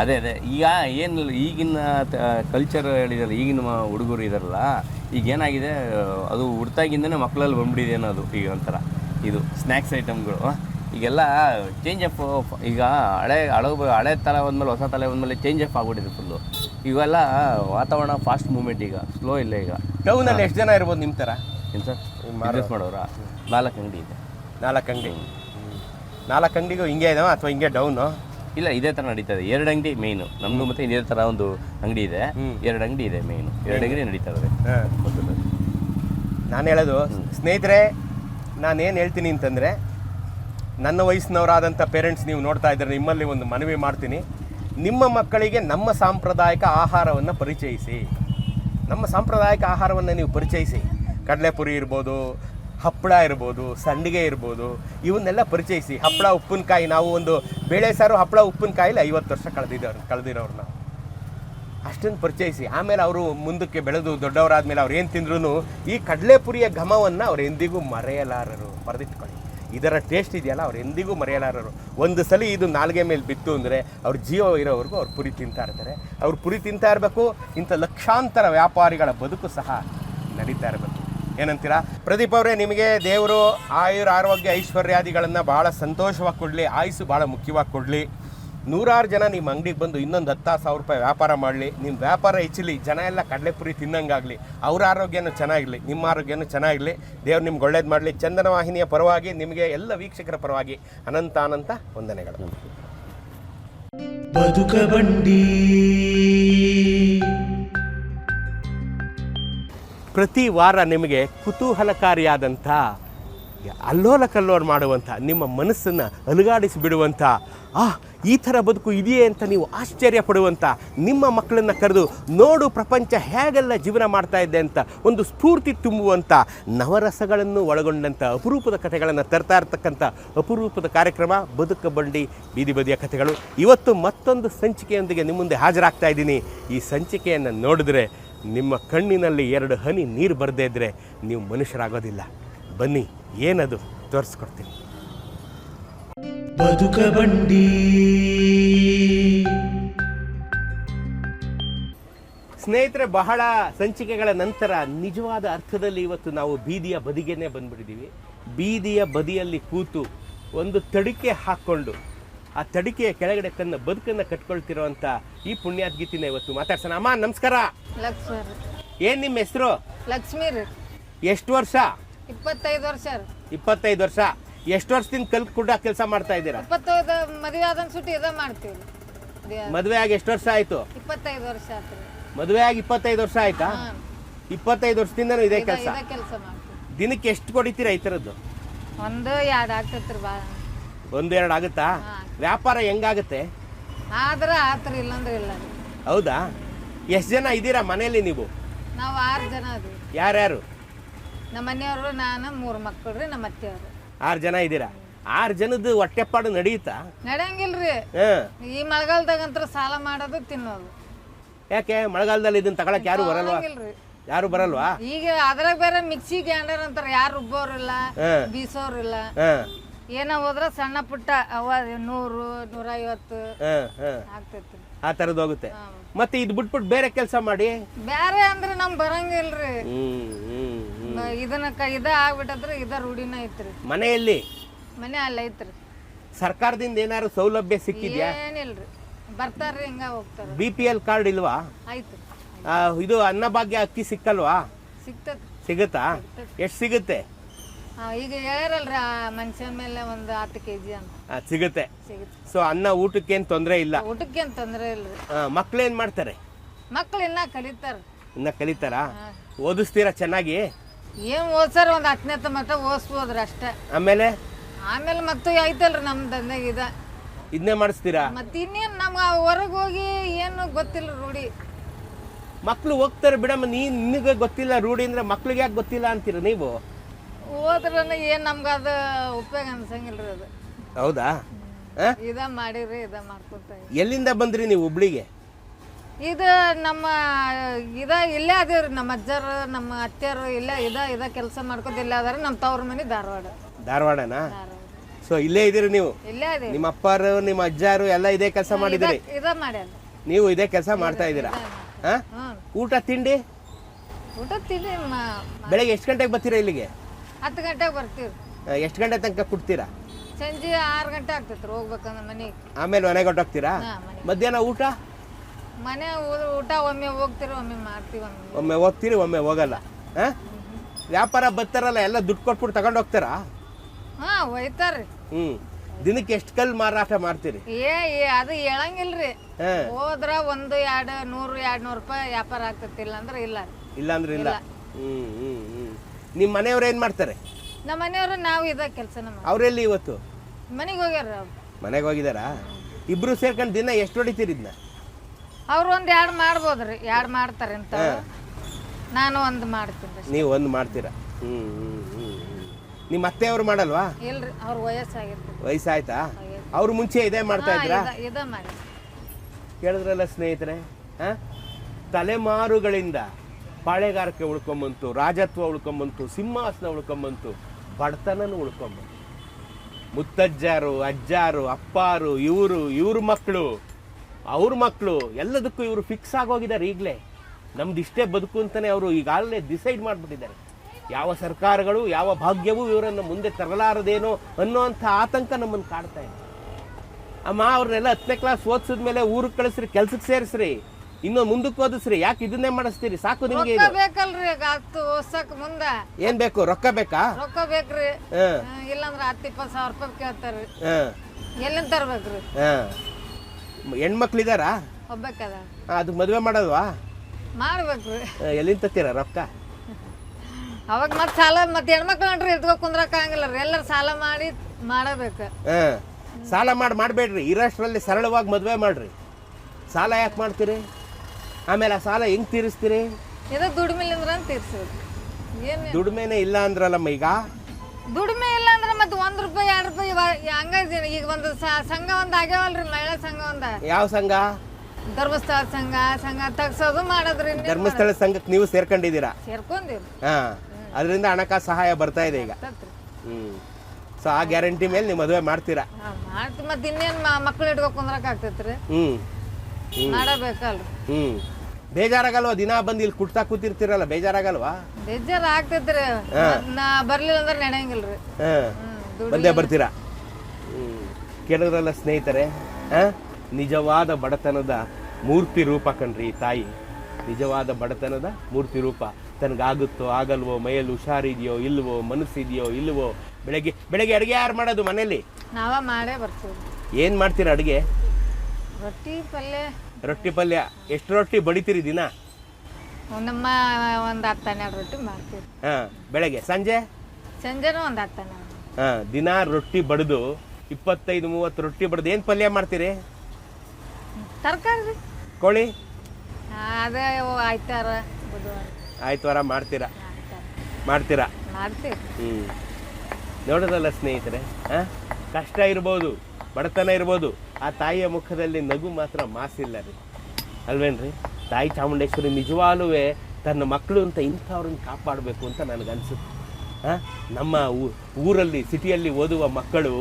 ಅದೇ ಅದೇ. ಈಗ ಏನು ಈಗಿನ ಕಲ್ಚರ್ ಹೇಳಿದಾರಲ್ಲ ಈಗಿನ ಹುಡುಗರು ಇದಾರಲ್ಲ ಈಗ ಏನಾಗಿದೆ ಅದು ಹುಡ್ತಾಗಿಂದನೇ ಮಕ್ಕಳಲ್ಲಿ ಬಂದ್ಬಿಟ್ಟಿದೆ ಅನ್ನೋದು ಈಗ ಒಂಥರ. ಇದು ಸ್ನ್ಯಾಕ್ಸ್ ಐಟಮ್ಗಳು ಈಗೆಲ್ಲ ಚೇಂಜ್ ಆಫ್ ಈಗ ಹಳೆ ಹಳೆ ಹಳೆ ತಲೆ ಬಂದಮೇಲೆ ಹೊಸ ತಲೆ ಬಂದಮೇಲೆ ಚೇಂಜ್ ಆಫ್ ಆಗ್ಬಿಟ್ಟಿದೆ ಫುಲ್ಲು ಇವೆಲ್ಲ ವಾತಾವರಣ ಫಾಸ್ಟ್ ಮೂಮೆಂಟ್ ಈಗ ಸ್ಲೋ ಇಲ್ಲ ಈಗ. ಟೌನಲ್ಲಿ ಎಷ್ಟು ಜನ ಇರ್ಬೋದು ನಿಮ್ಮ ಥರ ಏನು ಸರ್? ಬಿಸ್ನೆಸ್ ಮಾಡೋರ? ನಾಲ್ಕು ಅಂಗಡಿ ಇದೆ. ನಾಲ್ಕು ಅಂಗಡಿ. ನಾಲ್ಕು ಅಂಗಡಿಗೂ ಹಿಂಗೆ ಇದಾವ ಅಥವಾ ಹಿಂಗೆ ಡೌನು? ಇಲ್ಲ ಇದೇ ಥರ ನಡೀತದೆ. ಎರಡು ಅಂಗಡಿ ಮೇಯ್ನು ನಮ್ಮದು ಮತ್ತೆ ಇದೇ ಥರ ಒಂದು ಅಂಗಡಿ ಇದೆ. ಎರಡು ಅಂಗಡಿ ಇದೆ ಮೇಯ್ನು ಎರಡು ಅಂಗಡಿ ನಡೀತಾ ಇದೆ. ನಾನು ಹೇಳೋದು ಸ್ನೇಹಿತರೆ ನಾನೇನು ಹೇಳ್ತೀನಿ ಅಂತಂದರೆ ನನ್ನ ವಯಸ್ಸಿನವರಾದಂಥ ಪೇರೆಂಟ್ಸ್ ನೀವು ನೋಡ್ತಾ ಇದ್ದರೆ, ನಿಮ್ಮಲ್ಲಿ ಒಂದು ಮನವಿ ಮಾಡ್ತೀನಿ. ನಿಮ್ಮ ಮಕ್ಕಳಿಗೆ ನಮ್ಮ ಸಾಂಪ್ರದಾಯಿಕ ಆಹಾರವನ್ನು ಪರಿಚಯಿಸಿ. ನಮ್ಮ ಸಾಂಪ್ರದಾಯಿಕ ಆಹಾರವನ್ನು ನೀವು ಪರಿಚಯಿಸಿ. ಕಡಲೆಪುರಿ ಇರ್ಬೋದು, ಹಪ್ಪಳ ಇರ್ಬೋದು, ಸಂಡಿಗೆ ಇರ್ಬೋದು, ಇವನ್ನೆಲ್ಲ ಪರಿಚಯಿಸಿ. ಹಪ್ಪಳ, ಉಪ್ಪಿನಕಾಯಿ, ನಾವು ಒಂದು ಬೇಳೆ ಸಾರು, ಹಪ್ಪಳ ಉಪ್ಪಿನಕಾಯಿಲಿ ಐವತ್ತು ವರ್ಷ ಕಳೆದಿದ್ದವ್ರು, ಕಳೆದಿರೋರು ನಾವು. ಅಷ್ಟನ್ನು ಪರಿಚಯಿಸಿ. ಆಮೇಲೆ ಅವರು ಮುಂದಕ್ಕೆ ಬೆಳೆದು ದೊಡ್ಡವರಾದ ಮೇಲೆ ಅವ್ರು ಏನು ತಿಂದ್ರು ಈ ಕಡಲೆಪುರಿಯ ಘಮವನ್ನು ಅವ್ರು ಎಂದಿಗೂ ಮರೆಯಲಾರರು ಬರೆದಿಟ್ಕೊಳ್ಳಿ ಇದರ ಟೇಸ್ಟ್ ಇದೆಯಲ್ಲ, ಅವ್ರು ಎಂದಿಗೂ ಮರೆಯಲಾರರು. ಒಂದು ಸಲ ಇದು ನಾಲ್ಗೆ ಮೇಲೆ ಬಿತ್ತು ಅಂದರೆ ಅವ್ರ ಜೀವ ಇರೋವರೆಗೂ ಅವ್ರು ಪುರಿ ತಿಂತಾ ಇರ್ತಾರೆ. ಅವ್ರು ಪುರಿ ತಿಂತಾ ಇರಬೇಕು, ಇಂಥ ಲಕ್ಷಾಂತರ ವ್ಯಾಪಾರಿಗಳ ಬದುಕು ಸಹ ನಡೀತಾ ಇರಬೇಕು. ಏನಂತೀರಾ? ಪ್ರದೀಪ್ ಅವರೇ, ನಿಮಗೆ ದೇವರು, ಆಯುರ್, ಆರೋಗ್ಯ, ಐಶ್ವರ್ಯಾದಿಗಳನ್ನು ಭಾಳ ಸಂತೋಷವಾಗಿ ಕೊಡಲಿ, ಆಯುಸ್ಸು ಭಾಳ ಮುಖ್ಯವಾಗಿ ಕೊಡಲಿ. ನೂರಾರು ಜನ ನಿಮ್ಮ ಅಂಗಡಿಗೆ ಬಂದು ಇನ್ನೊಂದು ಹತ್ತು ಸಾವಿರ ರೂಪಾಯಿ ವ್ಯಾಪಾರ ಮಾಡಲಿ. ನಿಮ್ಮ ವ್ಯಾಪಾರ ಹೆಚ್ಚಲಿ ಜನ ಎಲ್ಲ ಕಡಲೆಪುರಿ ತಿನ್ನಂಗಾಗಲಿ. ಅವ್ರ ಆರೋಗ್ಯನೂ ಚೆನ್ನಾಗಿರಲಿ ನಿಮ್ಮ ಆರೋಗ್ಯನೂ ಚೆನ್ನಾಗಿರಲಿ. ದೇವ್ರು ನಿಮ್ಗೆ ಒಳ್ಳೇದು ಮಾಡಲಿ. ಚಂದನ ವಾಹಿನಿಯ ಪರವಾಗಿ ನಿಮಗೆ ಎಲ್ಲ ವೀಕ್ಷಕರ ಪರವಾಗಿ ಅನಂತ ಅನಂತ ವಂದನೆಗಳು. ಬದುಕ ಬಂಡಿ. ಪ್ರತಿ ವಾರ ನಿಮಗೆ ಕುತೂಹಲಕಾರಿಯಾದಂಥ ಅಲ್ಲೋಲ ಕಲ್ಲೋಲ ಮಾಡುವಂಥ ನಿಮ್ಮ ಮನಸ್ಸನ್ನು ಅಲುಗಾಡಿಸಿ ಬಿಡುವಂಥ ಆ, ಈ ಥರ ಬದುಕು ಇದೆಯೇ ಅಂತ ನೀವು ಆಶ್ಚರ್ಯ ಪಡುವಂಥ ನಿಮ್ಮ ಮಕ್ಕಳನ್ನು ಕರೆದು ನೋಡು ಪ್ರಪಂಚ ಹೇಗೆಲ್ಲ ಜೀವನ ಮಾಡ್ತಾ ಇದೆ ಅಂತ ಒಂದು ಸ್ಫೂರ್ತಿ ತುಂಬುವಂಥ ನವರಸಗಳನ್ನು ಒಳಗೊಂಡಂಥ ಅಪರೂಪದ ಕಥೆಗಳನ್ನು ತರ್ತಾ ಇರ್ತಕ್ಕಂಥ ಅಪರೂಪದ ಕಾರ್ಯಕ್ರಮ ಬದುಕ ಬಂಡಿ ಬೀದಿ ಬದಿಯ ಕಥೆಗಳು. ಇವತ್ತು ಮತ್ತೊಂದು ಸಂಚಿಕೆಯೊಂದಿಗೆ ನಿಮ್ಮ ಮುಂದೆ ಹಾಜರಾಗ್ತಾ ಇದ್ದೀನಿ. ಈ ಸಂಚಿಕೆಯನ್ನು ನೋಡಿದ್ರೆ ನಿಮ್ಮ ಕಣ್ಣಿನಲ್ಲಿ ಎರಡು ಹನಿ ನೀರು ಬರದೇ ಇದ್ದರೆ ನೀವು ಮನುಷ್ಯರಾಗೋದಿಲ್ಲ. ಬನ್ನಿ, ಏನದು? ತೋರಿಸ್ಕೊಡ್ತೀನಿ. ಬದುಕ ಬಂಡಿ. ಸ್ನೇಹಿತರೆ ಬಹಳ ಸಂಚಿಕೆಗಳ ನಂತರ ನಿಜವಾದ ಅರ್ಥದಲ್ಲಿ ಇವತ್ತು ನಾವು ಬೀದಿಯ ಬದಿಗೆನೆ ಬಂದ್ಬಿಟ್ಟಿದ್ದೀವಿ ಬೀದಿಯ ಬದಿಯಲ್ಲಿ ಕೂತು ಒಂದು ತಡಿಕೆ ಹಾಕ್ಕೊಂಡು ಆ ತಡಿಕೆಯ ಕೆಳಗಡೆ ತನ್ನ ಬದುಕನ್ನು ಕಟ್ಕೊಳ್ತಿರೋಂಥ ಈ ಪುಣ್ಯಾದ್ಗೀತಿನ ಇವತ್ತು ಮಾತಾಡ್ಸೋಣ. ಅಮ್ಮ ನಮಸ್ಕಾರ. ಏನ್ ಏನು ನಿಮ್ಮ ಹೆಸರು? ಲಕ್ಷ್ಮೀರ್ ಎಷ್ಟು ವರ್ಷ? ಇಪ್ಪತ್ತೈದು ವರ್ಷ ಇಪ್ಪತ್ತೈದು ವರ್ಷ. ಎಷ್ಟು ವರ್ಷದಿಂದ ಕಲ್ ಕೂಡ ಕೆಲಸ ಮಾಡ್ತಾ ಇದ್ದೀರಾ? ಇಪ್ಪತ್ತೈದು ಮದುವೆ ಆದ ಸುಟ್ಟಿ ಇದ ಮಾಡ್ತೀವಿ. ಮದುವೆ ಆಗಿ ಎಷ್ಟು ವರ್ಷ ಆಯ್ತು? ಇಪ್ಪತ್ತೈದು ವರ್ಷ ಆಯ್ತು ಮದುವೆ ಆಗಿ ಇಪ್ಪತ್ತೈದು ವರ್ಷ ಆಯ್ತಾ? ಇಪ್ಪತ್ತೈದು ವರ್ಷದಿಂದ ಇದೇ ಕೆಲಸ? ಕೆಲಸ ಮಾಡ್ತೀವಿ. ದಿನಕ್ಕೆ ಎಷ್ಟು ಕೊಡಿತೀರಾ ಈ ತರದ್ದು ಒಂದು ಎರಡು ಆಗ್ತೈತ್ರಿ ಬಾ. ಒಂದೆರಡು ಆಗುತ್ತಾ? ವ್ಯಾಪಾರ ಹೆಂಗಾಗುತ್ತೆ? ಆದ್ರೆ ಆತರ ಇಲ್ಲಂದ್ರೆ ಇಲ್ಲ. ಹೌದಾ? ಎಷ್ಟು ಜನ ಇದ್ದೀರಾ ಮನೆಯಲ್ಲಿ ನೀವು? ನಾವು ಆರು ಜನ ಅದೀವಿ ಯಾರ್ಯಾರು? ನಮ್ಮ ಮನೆಯವರು ನಾನು ಮೂರು ಮಕ್ಕಳು ರೀ ನಮ್ಮ ಅತ್ತೆಯವರು ಆರು ಜನ ಇದ್ದೀರಾ? ಆರು ಜನದ ಹೊಟ್ಟೆಪಾಡು ನಡೆಯುತ್ತಾ ನಡೆಯಂಗಿಲ್ರಿ. ಹಾಂ. ಈ ಮಳೆಗಾಲದಾಗಂತ್ರ ಸಾಲ ಮಾಡೋದು ತಿನ್ನೋದು. ಯಾಕೆ? ಮಳೆಗಾಲದಲ್ಲಿ ಇದನ್ನ ತಗೊಳಕ್ ಯಾರು ಬರಲ್ವಾ? ಯಾರು ಬರಲ್ವಾ? ಈಗ ಅದ್ರಾಗ ಬೇರೆ ಮಿಕ್ಸಿ ಗ್ಯಾಂಡರ್ ಅಂತಾರ ಯಾರು ರುಬ್ಬೋರಿಲ್ಲ ಇಲ್ಲ ಬೀಸೋರಿಲ್ಲ. ಹಾಂ. ಏನೋ ಹೋದ್ರ ಸಣ್ಣ ಪುಟ್ಟ ಅವ ನೂರು ನೂರೈವತ್ತು ಹಾಂ ಹಾಂ. ಆಗ್ತೈತ್ರಿ. ಆ ಥರದ್ದು ಹೋಗುತ್ತೆ. ಮತ್ತೆ ಇದು ಬಿಟ್ಬಿಟ್ಟು ಬೇರೆ ಕೆಲಸ ಮಾಡಿ? ಬೇರೆ ಅಂದ್ರೆ ನಮ್ ಬರಂಗಿಲ್ರಿ. ಹ್ಮ್ ಹ್ಮ್. ಮ- ಇದನ್ನ ಕ ಇದ ಆಗ್ಬಿಟ್ಟದ್ರ ಇದ ರೂಢಿನ ಐತ್ರಿ. ಮನೆಯಲ್ಲಿ? ಮನೆ ಅಲ್ಲಿ ಐತ್ರಿ. ಸರ್ಕಾರದಿಂದ ಏನಾದ್ರು ಸೌಲಭ್ಯ ಸಿಕ್ಕಿದ್ಯಾ? ಏನಿಲ್ರಿ. ಬರ್ತಾರ್ರಿ ಹಿಂಗ ಹೋಗ್ತಾರ ಬಿ ಪಿ ಎಲ್ ಕಾರ್ಡ್ ಇಲ್ವಾ? ಆಯ್ತು. ಆ, ಇದು ಅನ್ನಭಾಗ್ಯ ಅಕ್ಕಿ ಸಿಕ್ಕಲ್ವಾ? ಸಿಗ್ತದ ಸಿಗುತ್ತಾ? ಎಷ್ಟು ಸಿಗುತ್ತೆ? ಈಗ ಹೇಳ್ರಲ್ರಿ ಆ ಮನುಷ್ಯನ ಮೇಲೆ ಒಂದು ಹತ್ತು ಕೆ ಜಿ ಅಂತ. ಆ, ಸಿಗುತ್ತೆ. ಸಿಗುತ್ತೆ. ಸೊ ಅನ್ನ ಊಟಕ್ಕೇನು ತೊಂದರೆ ಇಲ್ಲ. ಊಟಕ್ಕೇನ್ ತೊಂದ್ರೆ ಇಲ್ರಿ. ಏನು ಮಾಡ್ತಾರೆ? ಮಕ್ಳು ಇನ್ನ ಕಲಿತಾರ ಇನ್ನ ಕಲಿತಾರಾ? ಓದಿಸ್ತೀರಾ ಚೆನ್ನಾಗಿ? ಏನ್ ಓದ್ಸಾರ ಒಂದ್ ಹತ್ತನೇ ಮಟ್ಟ ಓದಿಸ್ಬೋದ್ರಿ ಅಷ್ಟೇ. ಆಮೇಲೆ? ಆಮೇಲೆ ಮತ್ತೆ ಐತಲ್ರಿ ನಮ್ ದಂಧೆಗೆ ಇದ. ಇದನ್ನೇ ಮಾಡಿಸ್ತೀರಾ? ಮತ್ತೆ ಇನ್ನೇನು ನಮ್ಗ ಹೊರಗೆ ಹೋಗಿ ಏನು ಗೊತ್ತಿಲ್ಲ ರೂಢಿ. ಮಕ್ಳು ಹೋಗ್ತಾರೆ ಬಿಡಮ್ಮ ನೀ ನಿನಗೆ ಗೊತ್ತಿಲ್ಲ ರೂಢಿ ಅಂದ್ರೆ ಮಕ್ಳಿಗೆ ಯಾಕೆ ಗೊತ್ತಿಲ್ಲ ಅಂತೀರ ನೀವು? ಹೋದ್ರನ ಏನು ನಮ್ಗ ಅದು ಉಪಯೋಗ ಅನ್ಸಂಗಿಲ್ರಿ ಅದು. ಹೌದಾ? ಆ? ಇದ ಮಾಡಿರಿ ಇದ ಮಾಡ್ಕೊತ ಎಲ್ಲಿಂದ ಬಂದ್ರಿ ನೀವು ಹುಬ್ಳಿಗೆ? ಇದು ನಮ್ಮ ಇದ ಇಲ್ಲೇ ಅದೇವ್ರಿ ನಮ್ಮ ಅಜ್ಜರು ನಮ್ಮ ಅತ್ತೆಯರು ಇಲ್ಲೇ ಇದ ಇದ ಕೆಲಸ ಮಾಡ್ಕೋದಿಲ್ಲ ಅದಾರ ನಮ್ಮ ತವ್ರ ಮನೆ ಧಾರವಾಡ. ಧಾರವಾಡನಾ? ಧಾರವಾಡ. ಸೊ ಇಲ್ಲೇ ಇದೀರಿ ನೀವು? ಇಲ್ಲೇ ಅದೇ ನಿಮ್ಮ ಅಪ್ಪರು ನಿಮ್ಮ ಅಜ್ಜಾರು ಎಲ್ಲ ಇದೇ ಕೆಲಸ ಮಾಡಿದಿರಿ ಇದ ಮಾಡ್ಯಾರ. ನೀವು ಇದೇ ಕೆಲಸ ಮಾಡ್ತಾ ಇದ್ದೀರಾ? ಹಾ? ಊಟ ತಿಂಡಿ? ಊಟ ತಿಂಡಿ ಮ- ಬೆಳಗ್ಗೆ ಎಷ್ಟು ಗಂಟೆಗೆ ಬರ್ತೀರಾ ಇಲ್ಲಿಗೆ? ಹತ್ತು ಗಂಟೆಗೆ ಬರ್ತೀವಿ ಎಷ್ಟು ಗಂಟೆ ತನಕ ಕೊಡ್ತೀರಾ? ಸಂಜೆ ಆರು ಗಂಟೆ ಆಗ್ತೈತ್ರಿ ಹೋಗ್ಬೇಕಂದ್ರೆ ಮನೆಗೆ. ಆಮೇಲೆ ಮನೆಗೆ ಹೊಟ್ಟೋಗ್ತೀರಾ ಹಾ ಮನೆ ಮಧ್ಯಾಹ್ನ ಊಟ? ಮನೆ ಊ- ಊಟ ಒಮ್ಮೆ ಹೋಗ್ತೀರಿ ಒಮ್ಮೆ ಮಾಡ್ತೀವಿ ಒಮ್ಮೆ ಒಮ್ಮೆ ಹೋಗ್ತೀರಿ ಒಮ್ಮೆ ಹೋಗಲ್ಲ. ಹಾ? ವ್ಯಾಪಾರ ಬರ್ತಾರಲ್ಲ ಎಲ್ಲ ದುಡ್ಡು ಕೊಟ್ಬಿಟ್ಟು ತಗೊಂಡು ಹೋಗ್ತಾರಾ? ಹಾ ಒಯ್ತಾರ್ರಿ ಹ್ಞೂ ದಿನಕ್ಕೆ ಎಷ್ಟು ಕಲ್ ಮಾರಾಟ ಮಾಡ್ತೀರಿ? ಏ ಏ, ಅದು ಹೇಳಂಗಿಲ್ರಿ. ಹಾಂ. ಹೋದ್ರ ಒಂದು ಎರಡು ನೂರು ಎರಡು ನೂರು ರೂಪಾಯಿ ವ್ಯಾಪಾರ ಆಗ್ತೈತಿ ಇಲ್ಲಾಂದ್ರೆ ಇಲ್ಲ. ಇಲ್ಲಾಂದ್ರೆ ಇಲ್ಲ. ಹ್ಞೂ ನಿಮ್ಮ ಮನೆಯವ್ರು ಏನು ಮಾಡ್ತಾರೆ? ನಮ್ಮ ಮನೆಯವರು ನಾವು ಇದ ಕೆಲಸ ನಮ್ಮ ಅವರೆಲ್ಲಿ ಇವತ್ತು? ಮನೆಗೆ ಹೋಗ್ಯಾರ ಮನೆಗೆ ಹೋಗಿದಾರಾ? ಇಬ್ರು ಸೇರ್ಕೊಂಡು ದಿನ ಎಷ್ಟು ಹೊಡಿತೀರಿ ಇದನ್ನ ಅವ್ರು ಒಂದು ಎರಡು ಮಾಡ್ಬೋದ್ರಿ ಎರಡು ಮಾಡ್ತಾರೆ ಅಂತ. ನಾನು ಒಂದು ಮಾಡ್ತೀನಿ ನೀವು ಒಂದು ಮಾಡ್ತೀರಾ. ನಿಮ್ಮ ಅತ್ತೆ ಅವರು ಮಾಡಲ್ವಾ? ಇಲ್ರಿ ಅವ್ರ ವಯಸ್ಸಾಗಿರ್ತದೆ ವಯಸ್ಸಾಯ್ತಾ? ಅವ್ರು ಮುಂಚೆ ಇದೇ ಮಾಡ್ತಾ ಇದ್ರಾ? ಇದ ಇದ ಮಾಡಿ. ಕೇಳಿದ್ರಲ್ಲ ಸ್ನೇಹಿತರೆ ಹಾಂ? ತಲೆಮಾರುಗಳಿಂದ ಪಾಳೆಗಾರಿಕೆ ಉಳ್ಕೊಂಬಂತು ರಾಜತ್ವ ಉಳ್ಕೊಂಬಂತು ಸಿಂಹಾಸನ ಉಳ್ಕೊಂಬಂತು ಬಡತನನು ಉಳ್ಕೊಂಬಂತು. ಮುತ್ತಜ್ಜಾರು ಅಜ್ಜಾರು ಅಪ್ಪಾರು ಇವರು ಇವ್ರ ಮಕ್ಕಳು ಅವ್ರ ಮಕ್ಕಳು ಎಲ್ಲದಕ್ಕೂ ಇವರು ಫಿಕ್ಸ್ ಆಗೋಗಿದ್ದಾರೆ ಈಗಲೇ. ನಮ್ದು ಇಷ್ಟೇ ಬದುಕು ಅಂತಾನೆ ಅವರು ಈಗಾಗಲೇ ಡಿಸೈಡ್ ಮಾಡಿಬಿಟ್ಟಿದ್ದಾರೆ. ಯಾವ ಸರ್ಕಾರಗಳು ಯಾವ ಭಾಗ್ಯವೂ ಇವರನ್ನು ಮುಂದೆ ತರಲಾರದೇನೋ ಅನ್ನೋವಂಥ ಆತಂಕ ನಮ್ಮನ್ನು ಕಾಡ್ತಾ ಇದೆ. ಅಮ್ಮ ಅವ್ರನ್ನೆಲ್ಲ ಹತ್ತನೇ ಕ್ಲಾಸ್ ಓದಿಸಿದ್ಮೇಲೆ ಊರಿಗೆ ಕಳಿಸ್ರಿ ಕೆಲ್ಸಕ್ಕೆ ಸೇರಿಸ್ರಿ. ಇನ್ನು ಮುಂದಕ್ಕೆ ಓದಿಸ್ರಿ. ಯಾಕೆ ಇದನ್ನೇ ಮಾಡಿಸ್ತೀರಿ? ಸಾಕು ನಿಮಗೆ ರೊಕ್ಕ ಬೇಕಲ್ರಿ ಈಗ ಹತ್ತು ಓದ್ಸಕ್ ಮುಂದ. ಏನ್ ಬೇಕು? ರೊಕ್ಕ ಬೇಕಾ? ರೊಕ್ಕ ಬೇಕ್ರಿ. ಇಲ್ಲಾಂದ್ರೆ ಹತ್ತು ಇಪ್ಪತ್ತು ಸಾವಿರ ರೂಪಾಯಿ ಕೇಳ್ತಾರ್ರಿ. ಹ. ಎಲ್ಲಿಂದ ತರ್ಬೇಕ್ರಿ? ಹ. ಹೆಣ್ಮಕ್ಳಿದಾರಾ? ಒಬ್ಬಕ್ಕದ. ಅದಕ್ಕೆ ಮದುವೆ ಮಾಡೋದ್ವಾ ಮಾಡ್ಬೇಕು. ಆ, ಎಲ್ಲಿಂದ ತತ್ತೀರ ರೊಕ್ಕ? ಅವಾಗ ಮತ್ತೆ ಸಾಲ ಮತ್ತೆ ಹೆಣ್ಮಕ್ಳು ಅಂಟ್ರಿ ಇದ್ಕೊ ಕುಂದ್ರಕ್ ಆಗಂಗಿಲ್ಲ ರೀ. ಎಲ್ಲರೂ ಸಾಲ ಮಾಡಿ ಮಾಡಬೇಕು. ಹ ಸಾಲ ಮಾಡಿ ಮಾಡಬೇಡ್ರಿ. ಇರೋಷ್ಟರಲ್ಲಿ ಸರಳವಾಗಿ ಮದುವೆ ಮಾಡ್ರಿ. ಸಾಲ ಯಾಕೆ ಮಾಡ್ತೀರಿ? ಆಮೇಲೆ ಆ ಸಾಲ ಹೆಂಗೆ ತೀರಿಸ್ತೀರಿ? ಇದು ದುಡ್ಮಿಲಿಂದ್ರ ಅಂತ ತೀರ್ಸೋದು. ಏನು ದುಡಿಮೆನೇ ಇಲ್ಲ ಅಂದ್ರಲ್ಲಮ್ಮ ಈಗ? ದುಡಿಮೆ ಇಲ್ಲ ಅಂದ್ರೆ ಮತ್ತೆ ಒಂದ್ ರೂಪಾಯಿ ಎರಡು ರೂಪಾಯಿ ಹಂಗ ಇದೀನಿ. ಈಗ ಒಂದು ಸ- ಸಂಘ ಒಂದ್ ಆಗ್ಯಾವಲ್ರಿ ಮಹಿಳಾ ಸಂಘ ಒಂದ. ಯಾವ ಸಂಘ? ಧರ್ಮಸ್ಥಳ ಸಂಘ ಸಂಘ ತಗ್ಸೋದು ಮಾಡೋದ್ರಿ ಇನ್ನೇನ್ ಧರ್ಮಸ್ಥಳ ಸಂಘಕ್ಕೆ ನೀವು ಸೇರ್ಕೊಂಡಿದ್ದೀರಾ? ಮಾಡೋದು? ಹಾ ಅದರಿಂದ ಹಣಕಾಸು ಸಹಾಯ ಬರ್ತಾ ಇದೆ ಈಗ. ತತ್ರಿ. ಹ್ಮ್. ಸೊ ಆ ಗ್ಯಾರಂಟಿ ಮೇಲೆ ನೀವು ಮದುವೆ ಮಾಡ್ತೀರಾ? ಹಾ, ಮಾಡ್ತಿ ಮತ್ತೆ ಇನ್ನೇನ್ ಮಕ್ಳು ಇಟ್ಕೊ ಕುಂದ್ರಕ್ ಆಗ್ತೈತ್ರಿ. ಹ್ಮ್. ಮಾಡಬೇಕಲ್ರಿ. ಹ್ಮ್. ಬೇಜಾರಾಗಲ್ವಾ? ದಿನ ಬಂದು ಇಲ್ಲಿ ಕುಟ್ತಾ ಕೂತಿರ್ತೀರಲ್ಲ ಬೇಜಾರಾಗಲ್ವಾ? ಬೇಜಾರ್ ಆಗ್ತೈತ್ರಿ ನಾ ಬರ್ಲಿಲ್ಲ ಅಂದ್ರೆ ನಡೆಯಂಗಿಲ್ರಿ ಬಂದೇ ಬರ್ತೀರಾ? ಕೇಳಿದ್ರಲ್ಲ ಸ್ನೇಹಿತರೆ? ನಿಜವಾದ ಬಡತನದ ಮೂರ್ತಿ ರೂಪ ಕಣ್ರಿ ತಾಯಿ. ನಿಜವಾದ ಬಡತನದ ಮೂರ್ತಿ ರೂಪ. ತನಗಾಗುತ್ತೋ ಆಗಲ್ವೋ ಮೈಯಲ್ಲಿ ಹುಷಾರಿದೆಯೋ ಇಲ್ವೋ ಮನಸ್ಸಿದೆಯೋ ಇಲ್ವೋ ಬೆಳಗ್ಗೆ ಬೆಳಗ್ಗೆ ಅಡುಗೆ ಯಾರು ಮಾಡೋದು ಮನೇಲಿ ನಾವ ಮಾಡೇ ಬರ್ತೀವಿ. ಏನು ಮಾಡ್ತೀರಾ ಅಡುಗೆ? ರೊಟ್ಟಿ ಪಲ್ಯ. ರೊಟ್ಟಿ ಪಲ್ಯ. ಎಷ್ಟು ರೊಟ್ಟಿ ಬಡಿತೀರಿ ದಿನ? ನಮ್ಮ ಒಂದು ಹತ್ತು ಹನ್ನೆರಡು ರೊಟ್ಟಿ ಮಾಡ್ತೀವಿ. ಹಾಂ ಬೆಳಗ್ಗೆ. ಸಂಜೆ? ಸಂಜೆನೂ ಒಂದು ಹತ್ತು ಹನ್ನೆರಡು ಹಾಂ ದಿನ ರೊಟ್ಟಿ ಬಡಿದು ಇಪ್ಪತ್ತೈದು ಮೂವತ್ತು ರೊಟ್ಟಿ ಬಡದು. ಏನು ಪಲ್ಯ ಮಾಡ್ತೀರಿ? ತರಕಾರಿ. ಕೋಳಿ? ಅದೇ ಆಯ್ತಾರ ಬುಧವಾರ. ಆಯ್ತವಾರ ಮಾಡ್ತೀರಾ? ಮಾಡ್ತೀರಾ? ಮಾಡ್ತೀವಿ. ಹ್ಞೂ ನೋಡೋದಲ್ಲ ಸ್ನೇಹಿತರೆ ಹಾಂ? ಕಷ್ಟ ಇರ್ಬೋದು ಬಡತನ ಇರ್ಬೋದು ಆ ತಾಯಿಯ ಮುಖದಲ್ಲಿ ನಗು ಮಾತ್ರ ಮಾಸಿಲ್ಲ ರೀ ಅಲ್ವೇನ್ರಿ? ತಾಯಿ ಚಾಮುಂಡೇಶ್ವರಿ ನಿಜವಾಗ್ಲೂ ತನ್ನ ಮಕ್ಕಳು ಅಂತ ಇಂಥವ್ರನ್ನ ಕಾಪಾಡಬೇಕು ಅಂತ ನನಗನ್ಸುತ್ತೆ. ಹಾಂ ನಮ್ಮ ಊರಲ್ಲಿ, ಸಿಟಿಯಲ್ಲಿ ಓದುವ ಮಕ್ಕಳು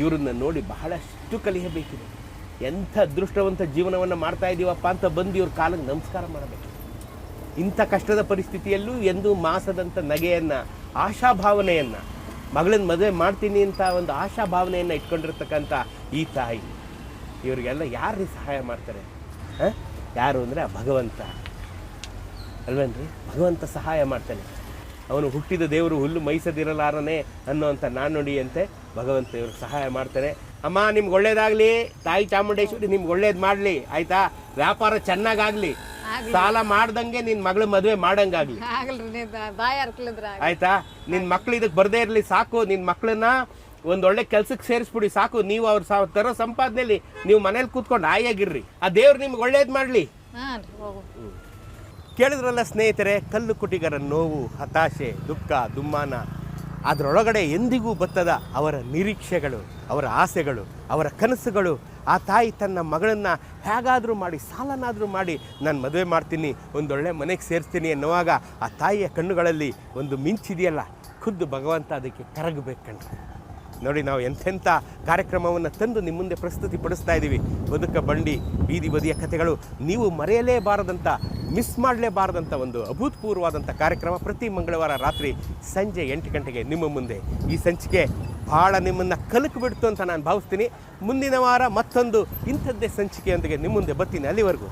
ಇವರನ್ನ ನೋಡಿ ಬಹಳಷ್ಟು ಕಲಿಯಬೇಕಿದೆ. ಎಂಥ ಅದೃಷ್ಟವಂತ ಜೀವನವನ್ನು ಮಾಡ್ತಾ ಇದ್ದೀವಪ್ಪ ಅಂತ ಬಂದು ಇವ್ರ ಕಾಲಕ್ಕೆ ನಮಸ್ಕಾರ ಮಾಡಬೇಕು. ಇಂಥ ಕಷ್ಟದ ಪರಿಸ್ಥಿತಿಯಲ್ಲೂ ಎಂದು ಮಾಸದಂಥ ನಗೆಯನ್ನು, ಆಶಾಭಾವನೆಯನ್ನು ಮಗಳನ್ನ ಮದುವೆ ಮಾಡ್ತೀನಿ ಅಂತ ಒಂದು ಆಶಾಭಾವನೆಯನ್ನು ಇಟ್ಕೊಂಡಿರ್ತಕ್ಕಂಥ ಈ ತಾಯಿ. ಇವರಿಗೆಲ್ಲ ಯಾರು ಸಹಾಯ ಮಾಡ್ತಾರೆ? ಹಾಂ? ಯಾರು ಅಂದರೆ ಭಗವಂತ. ಅಲ್ವೇನ್ರಿ? ಭಗವಂತ ಸಹಾಯ ಮಾಡ್ತಾನೆ. ಅವನು ಹುಟ್ಟಿದ ದೇವರು ಹುಲ್ಲು ಮೈಸದಿರಲಾರನೇ ಅನ್ನೋಂಥ ನಾಣ್ಣುಡಿಯಂತೆ ಭಗವಂತ ಇವ್ರಿಗೆ ಸಹಾಯ ಮಾಡ್ತಾರೆ ಅಮ್ಮ ನಿಮ್ಗೆ ಒಳ್ಳೇದಾಗಲಿ. ತಾಯಿ ಚಾಮುಂಡೇಶ್ವರಿ ನಿಮ್ಗೆ ಒಳ್ಳೇದು ಮಾಡಲಿ. ಆಯಿತಾ? ವ್ಯಾಪಾರ ಚೆನ್ನಾಗಾಗಲಿ. ಸಾಲ ಮಾಡ್ದಂಗೆ ನಿನ್ ಮಗಳ ಮದುವೆ ಮಾಡಂಗಾಗ್ಲಿ. ಆಯ್ತಾ? ನಿನ್ ಮಕ್ಳು ಇದಕ್ಕೆ ಬರ್ದೇ ಇರ್ಲಿ ಸಾಕು. ನಿನ್ ಮಕ್ಳನ್ನ ಒಂದ್ ಒಳ್ಳೆ ಕೆಲ್ಸಕ್ಕೆ ಸೇರಿಸ್ಬಿಡಿ ಸಾಕು. ನೀವು ಅವ್ರ ಸಾ- ತರೋ ಸಂಪಾದನೆಯಲ್ಲಿ ನೀವು ಮನೇಲಿ ಕೂತ್ಕೊಂಡು ಆಯಾಗಿರ್ರಿ ಆ ದೇವ್ರು ನಿಮ್ಗೆ ಒಳ್ಳೇದು ಮಾಡ್ಲಿ. ಕೇಳಿದ್ರಲ್ಲ ಸ್ನೇಹಿತರೆ ಕಲ್ಲು ಕುಟಿಗರ ನೋವು ಹತಾಶೆ ದುಃಖ ದುಮ್ಮಾನ. ಅದರೊಳಗಡೆ ಎಂದಿಗೂ ಬತ್ತದ ಅವರ ನಿರೀಕ್ಷೆಗಳು ಅವರ ಆಸೆಗಳು ಅವರ ಕನಸುಗಳು. ಆ ತಾಯಿ ತನ್ನ ಮಗಳನ್ನು ಹೇಗಾದರೂ ಮಾಡಿ ಸಾಲನಾದರೂ ಮಾಡಿ ನಾನು ಮದುವೆ ಮಾಡ್ತೀನಿ ಒಂದೊಳ್ಳೆ ಮನೆಗೆ ಸೇರಿಸ್ತೀನಿ ಅನ್ನುವಾಗ ಆ ತಾಯಿಯ ಕಣ್ಣುಗಳಲ್ಲಿ ಒಂದು ಮಿಂಚಿದೆಯಲ್ಲ. ಖುದ್ದು ಭಗವಂತ ಅದಕ್ಕೆ ಕರಗಬೇಕು ಕಣ್ರಿ ನೋಡಿ ನಾವು ಎಂಥೆಂಥ ಕಾರ್ಯಕ್ರಮವನ್ನು ತಂದು ನಿಮ್ಮ ಮುಂದೆ ಪ್ರಸ್ತುತಿ ಪಡಿಸ್ತಾ ಇದ್ದೀವಿ ಬದುಕ ಬಂಡಿ, ಬೀದಿ ಬದಿಯ ಕಥೆಗಳು. ನೀವು ಮರೆಯಲೇಬಾರದಂಥ ಮಿಸ್ ಮಾಡಲೇಬಾರದಂಥ ಒಂದು ಅಭೂತಪೂರ್ವವಾದಂಥ ಕಾರ್ಯಕ್ರಮ ಪ್ರತಿ ಮಂಗಳವಾರ ರಾತ್ರಿ ಸಂಜೆ ಎಂಟು ಗಂಟೆಗೆ ನಿಮ್ಮ ಮುಂದೆ. ಈ ಸಂಚಿಕೆ ಭಾಳ ನಿಮ್ಮನ್ನು ಕಲಕಿಬಿಡ್ತು ಅಂತ ನಾನು ಭಾವಿಸ್ತೀನಿ. ಮುಂದಿನ ವಾರ ಮತ್ತೊಂದು ಇಂಥದ್ದೇ ಸಂಚಿಕೆಯೊಂದಿಗೆ ನಿಮ್ಮ ಮುಂದೆ ಬರ್ತೀನಿ ಅಲ್ಲಿವರೆಗೂ.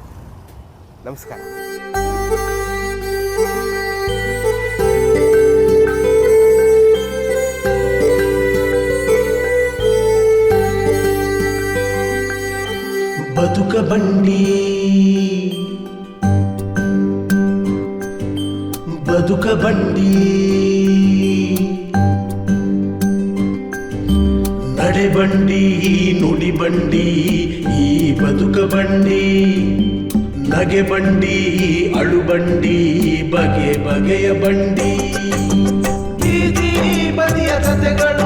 ನಮಸ್ಕಾರ. ಬದುಕ ಬಂಡಿ. ಬದುಕ ಬಂಡಿ. ನಡೆ ಬಂಡಿ, ನುಡಿ ಬಂಡಿ, ಈ ಬದುಕ ಬಂಡಿ. ನಗೆ ಬಂಡಿ, ಅಳು ಬಂಡಿ, ಬಗೆ ಬಗೆಯ ಬಂಡಿ.